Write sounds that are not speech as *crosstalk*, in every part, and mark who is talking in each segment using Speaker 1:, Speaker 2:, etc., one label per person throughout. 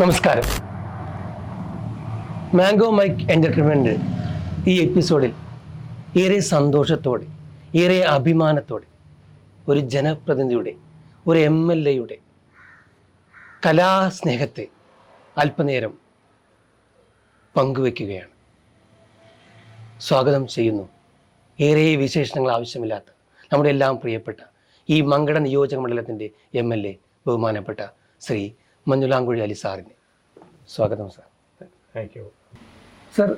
Speaker 1: നമസ്കാരം. Mango mic entertainment ഈ എപ്പിസോഡിൽ ഏറെ സന്തോഷത്തോടെ ഏറെ അഭിമാനത്തോടെ ഒരു ജനപ്രതിനിധിയുടെ ഒരു എം എൽ എയുടെ കലാസ്നേഹത്തെ അല്പനേരം പങ്കുവെക്കുകയാണ്. സ്വാഗതം ചെയ്യുന്നു. ഏറെ വിശേഷണങ്ങൾ ആവശ്യമില്ലാത്ത നമ്മുടെ എല്ലാം പ്രിയപ്പെട്ട ഈ മങ്കട നിയോജക മണ്ഡലത്തിന്റെ എം എൽ എ ബഹുമാനപ്പെട്ട ശ്രീ മഞ്ഞുലാങ്കുഴി അലി സാറിന്. സ്വാഗതം സാർ.
Speaker 2: താങ്ക് യു
Speaker 1: സർ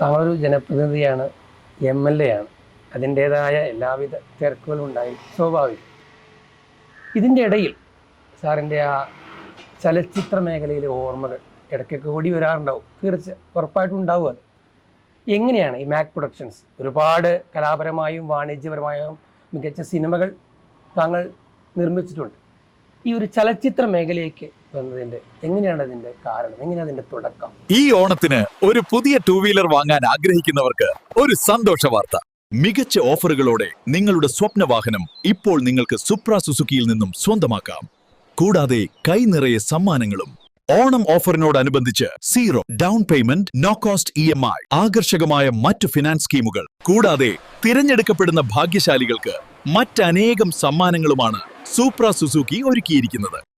Speaker 1: താങ്കളൊരു ജനപ്രതിനിധിയാണ് എം എൽ എ ആണ് അതിന്റേതായ എല്ലാവിധ തിരക്കുകളും ഉണ്ടായി സ്വാഭാവികം. ഇതിന്റെ ഇടയിൽ സാറിന്റെ ആ ചലച്ചിത്ര മേഖലയിലെ ഓർമ്മകൾ ഇടയ്ക്കൊക്കെ കൂടി വരാറുണ്ടാവും. തീർച്ച ഉറപ്പായിട്ടും ഉണ്ടാവും അത്. എങ്ങനെയാണ് ഈ മാക് പ്രൊഡക്ഷൻസ്? ഒരുപാട് കലാപരമായും വാണിജ്യപരമായും മികച്ച സിനിമകൾ താങ്കൾ നിർമ്മിച്ചിട്ടുണ്ട്. ഈ ഒരു ചലച്ചിത്ര മേഖലയിലേക്ക് എങ്ങനെയാണ് അതിന്റെ കാരണം? അതിന്റെ തുടക്കം?
Speaker 3: ഈ ഓണത്തിന് ഒരു പുതിയ ടൂ വീലർ വാങ്ങാൻ ആഗ്രഹിക്കുന്നവർക്ക് ഒരു സന്തോഷ വാർത്ത. മികച്ച ഓഫറുകളോടെ നിങ്ങളുടെ സ്വപ്ന വാഹനം ഇപ്പോൾ നിങ്ങൾക്ക് സുപ്ര സുസുക്കിയിൽ നിന്നും സ്വന്തമാക്കാം. കൂടാതെ കൈ നിറയെ സമ്മാനങ്ങളും. Onam ഓഫറിനോടനുബന്ധിച്ച് zero down payment no cost E M I ആകർഷകമായ മറ്റ് ഫിനാൻസ് സ്കീമുകൾ. കൂടാതെ തിരഞ്ഞെടുക്കപ്പെടുന്ന ഭാഗ്യശാലികൾക്ക് മറ്റനേകം സമ്മാനങ്ങളുമാണ് സൂപ്ര സുസുക്കി ഒരുക്കിയിരിക്കുന്നത്.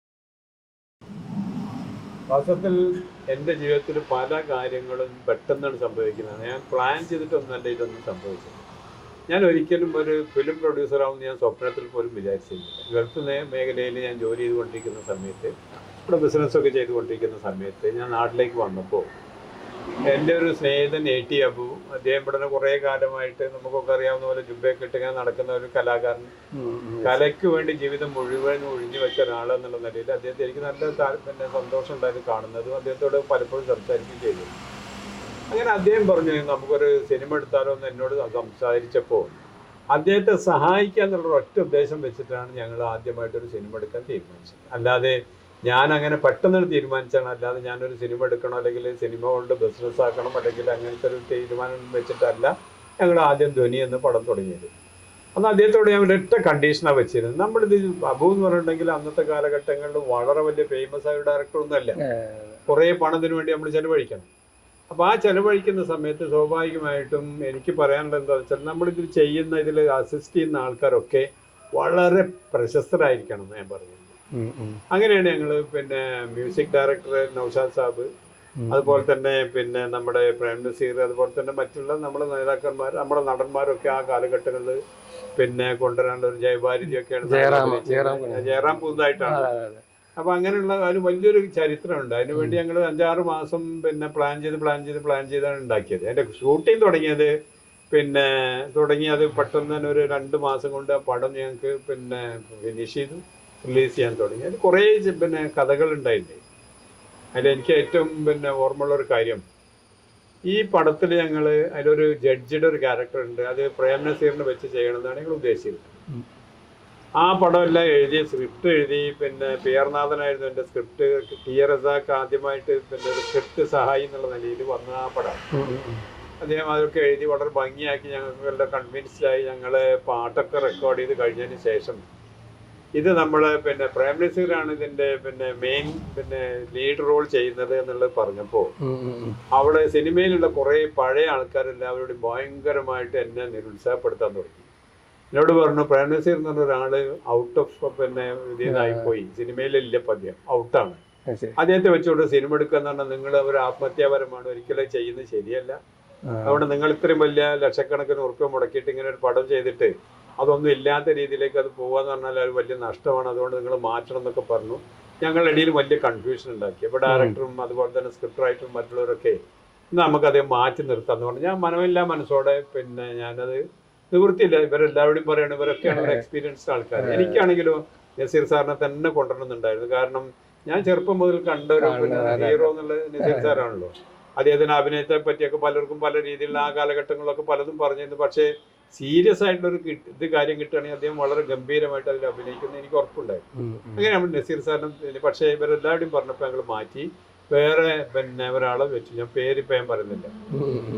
Speaker 2: വാസ്തവത്തിൽ എന്റെ ജീവിതത്തിൽ പല കാര്യങ്ങളും പെട്ടെന്നാണ് സംഭവിക്കുന്നത്. ഞാൻ പ്ലാൻ ചെയ്തിട്ടൊന്നല്ല ഇതൊന്നും സംഭവിച്ചത്. ഞാൻ ഒരിക്കലും ഒരു ഫിലിം പ്രൊഡ്യൂസർ ആവുമെന്ന് ഞാൻ സ്വപ്നത്തിൽ പോലും വിചാരിച്ചിരുന്നില്ല ഗൾഫ് മേഖലയിൽ ഞാൻ ജോലി ചെയ്തുകൊണ്ടിരിക്കുന്ന സമയത്ത് ഇവിടെ ബിസിനസ്സൊക്കെ ചെയ്തുകൊണ്ടിരിക്കുന്ന സമയത്ത് ഞാൻ നാട്ടിലേക്ക് വന്നപ്പോൾ എന്റെ ഒരു സ്നേഹിതൻ എ ടി അബു. അദ്ദേഹം ഇവിടെ കുറേ കാലമായിട്ട് നമുക്കൊക്കെ അറിയാവുന്ന പോലെ ജുബയൊക്കെ ഇട്ട് ഇങ്ങനെ നടക്കുന്ന ഒരു കലാകാരൻ. കലയ്ക്ക് വേണ്ടി ജീവിതം മുഴുവൻ ഒഴിഞ്ഞു വെച്ച ഒരാളെന്നുള്ള നിലയിൽ അദ്ദേഹത്തെ എനിക്ക് നല്ല പിന്നെ സന്തോഷം ഉണ്ടായിരുന്നു കാണുന്നതും അദ്ദേഹത്തോട് പലപ്പോഴും സംസാരിക്കുകയും ചെയ്തു. അങ്ങനെ അദ്ദേഹം പറഞ്ഞു നമുക്കൊരു സിനിമ എടുത്താലോ എന്ന് എന്നോട് സംസാരിച്ചപ്പോൾ അദ്ദേഹത്തെ സഹായിക്കുക എന്നുള്ള ഒറ്റ ഉദ്ദേശം വെച്ചിട്ടാണ് ഞങ്ങൾ ആദ്യമായിട്ടൊരു സിനിമ എടുക്കാൻ തീരുമാനിച്ചത്. അല്ലാതെ ഞാൻ അങ്ങനെ പെട്ടെന്ന് തീരുമാനിച്ചാണ്. അല്ലാതെ ഞാനൊരു സിനിമ എടുക്കണം അല്ലെങ്കിൽ സിനിമ കൊണ്ട് ബിസിനസ് ആക്കണം അല്ലെങ്കിൽ അങ്ങനത്തെ ഒരു തീരുമാനം വെച്ചിട്ടല്ല ഞങ്ങൾ ആദ്യം ധ്വനി എന്ന് പടം തുടങ്ങിയത്. അന്ന് അദ്ദേഹത്തോട് ഞാൻ ഒരൊറ്റ കണ്ടീഷനാണ് വെച്ചിരുന്നത്. നമ്മളിത് അബു എന്ന് പറഞ്ഞിട്ടുണ്ടെങ്കിൽ അന്നത്തെ കാലഘട്ടങ്ങളിൽ വളരെ വലിയ ഫേമസ് ആയ ഡയറക്ടർ ഒന്നുമല്ല കുറേ പണത്തിന് വേണ്ടി നമ്മൾ ചെലവഴിക്കണം. അപ്പോൾ ആ ചെലവഴിക്കുന്ന സമയത്ത് സ്വാഭാവികമായിട്ടും എനിക്ക് പറയാനുള്ളത് എന്താ വെച്ചാൽ നമ്മളിതിൽ ചെയ്യുന്ന ഇതിൽ അസിസ്റ്റ് ചെയ്യുന്ന ആൾക്കാരൊക്കെ വളരെ പ്രശസ്തരായിരിക്കണം ഞാൻ പറയുന്നത് അങ്ങനെയാണ് ഞങ്ങൾ പിന്നെ മ്യൂസിക് ഡയറക്ടർ നൌഷാദ് സാബ്. അതുപോലെ തന്നെ പിന്നെ നമ്മുടെ പ്രേം നസീർ അതുപോലെ തന്നെ മറ്റുള്ള നമ്മുടെ നേതാക്കന്മാർ നമ്മുടെ നടന്മാരൊക്കെ ആ കാലഘട്ടങ്ങളിൽ പിന്നെ കൊണ്ടുവരാനുള്ള ഒരു ജയഭാരതിയൊക്കെയാണ്
Speaker 1: ജയറാം,
Speaker 2: പുതുതായിട്ടാണ്. അപ്പൊ അങ്ങനെയുള്ള ഒരു വലിയൊരു ചരിത്രമുണ്ട്. അതിനുവേണ്ടി ഞങ്ങൾ അഞ്ചാറ് മാസം പിന്നെ പ്ലാൻ ചെയ്ത് പ്ലാൻ ചെയ്ത് പ്ലാൻ ചെയ്താണ് ഉണ്ടാക്കിയത്. എന്റെ ഷൂട്ടിംഗ് തുടങ്ങിയത് പിന്നെ തുടങ്ങിയത് പെട്ടെന്ന് തന്നെ ഒരു രണ്ട് മാസം കൊണ്ട് ആ പടം ഞങ്ങൾക്ക് പിന്നെ ഫിനിഷ് ചെയ്തു. റിലീസ് ചെയ്യാൻ തുടങ്ങി. അതിൽ കുറേ പിന്നെ കഥകൾ ഉണ്ടായിട്ടുണ്ട്. അതിൽ എനിക്ക് ഏറ്റവും പിന്നെ ഓർമ്മയുള്ള ഒരു കാര്യം ഈ പടത്തിൽ ഞങ്ങൾ അതിലൊരു ജഡ്ജിയുടെ ഒരു ക്യാരക്ടർ ഉണ്ട്. അത് പ്രേം നസീറിനെ വെച്ച് ചെയ്യണമെന്നാണ് ഞങ്ങൾ ഉദ്ദേശിച്ചത്. ആ പടം പടമെല്ലാം എഴുതി സ്ക്രിപ്റ്റ് എഴുതി പിന്നെ പി ആർ നാഥനായിരുന്നു എന്റെ സ്ക്രിപ്റ്റ് ടി ആർ റസാഖ് ആദ്യമായിട്ട് പിന്നെ ഒരു സ്ക്രിപ്റ്റ് സഹായി എന്നുള്ള നിലയിൽ വന്ന ആ പടം. അദ്ദേഹം അതൊക്കെ എഴുതി വളരെ ഭംഗിയാക്കി ഞങ്ങൾക്ക് എല്ലാം കൺവിൻസ്ഡായി ഞങ്ങൾ പാട്ടൊക്കെ റെക്കോർഡ് ചെയ്ത് കഴിഞ്ഞതിന് ശേഷം ഇത് നമ്മൾ പിന്നെ പ്രേം നസീറാണ് ഇതിന്റെ പിന്നെ മെയിൻ പിന്നെ ലീഡ് റോൾ ചെയ്യുന്നത് എന്നുള്ളത് പറഞ്ഞപ്പോൾ അവിടെ സിനിമയിലുള്ള കുറേ പഴയ ആൾക്കാരെല്ലാവരോടും ഭയങ്കരമായിട്ട് എന്നെ നിരുത്സാഹപ്പെടുത്താൻ തുടങ്ങി. എന്നോട് പറഞ്ഞു പ്രൈം നസീർ എന്ന് പറഞ്ഞ ഒരാൾ ഔട്ട് ഓഫ് പിന്നെ ഇതായി പോയി. സിനിമയിലില്ല പദ്യം. ഔട്ടാണ് അദ്ദേഹത്തെ വെച്ചുകൊണ്ട് സിനിമ എടുക്കുക എന്ന് പറഞ്ഞാൽ നിങ്ങൾ ഒരു ആത്മഹത്യാപരമാണ്. ഒരിക്കലും ചെയ്യുന്നത് ശരിയല്ല. അതുകൊണ്ട് നിങ്ങൾ ഇത്രയും വലിയ ലക്ഷക്കണക്കിന് ഉറപ്പ് മുടക്കിയിട്ട് ഇങ്ങനെ ഒരു പടം ചെയ്തിട്ട് അതൊന്നും ഇല്ലാത്ത രീതിയിലേക്ക് അത് പോകാന്ന് പറഞ്ഞാൽ അത് വലിയ നഷ്ടമാണ്. അതുകൊണ്ട് നിങ്ങൾ മാറ്റണം എന്നൊക്കെ പറഞ്ഞു. ഞങ്ങളുടെ ഇടയിൽ വലിയ കൺഫ്യൂഷൻ ഉണ്ടാക്കി. അപ്പോൾ ഡയറക്ടറും അതുപോലെ തന്നെ സ്ക്രിപ്റ്റ് റൈറ്ററും മറ്റുള്ളവരൊക്കെ "എന്നാ നമുക്കത് മാറ്റി നിർത്താമെന്ന് പറഞ്ഞു. ഞാൻ മനമില്ല മനസ്സോടെ പിന്നെ ഞാനത് നിവൃത്തിയില്ല. ഇവരെല്ലാവരും പറയണം ഇവരൊക്കെയാണ് *laughs* ഒരു എക്സ്പീരിയൻസ്ഡ് ആൾക്കാർ എനിക്കാണെങ്കിലും നസീർ സാറിനെ തന്നെ കൊണ്ടുവരണമെന്നുണ്ടായിരുന്നു. കാരണം ഞാൻ ചെറുപ്പം മുതൽ കണ്ട ഒരു ഹീറോ എന്നുള്ള നസീർ സാറാണല്ലോ. അദ്ദേഹത്തിന് അഭിനയത്തെ പറ്റിയൊക്കെ പലർക്കും പല രീതിയിലുള്ള ആ കാലഘട്ടങ്ങളിലൊക്കെ പലതും പറഞ്ഞിരുന്നു. പക്ഷേ സീരിയസ് ആയിട്ടുള്ള ഒരു ഇത് കാര്യം കിട്ടുകയാണെങ്കിൽ അദ്ദേഹം വളരെ ഗംഭീരമായിട്ട് അതിൽ അഭിനയിക്കുന്ന എനിക്ക് ഉറപ്പുണ്ടായിരുന്നു അങ്ങനെ നമ്മൾ നസീർ സാറിനും പക്ഷേ ഇവരെല്ലാവരുടെയും പറഞ്ഞപ്പോൾ ഞങ്ങൾ മാറ്റി. വേറെ പിന്നെ ഒരാളെ വെച്ചു. ഞാൻ പേരിപ്പോൾ ഞാൻ പറയുന്നില്ല.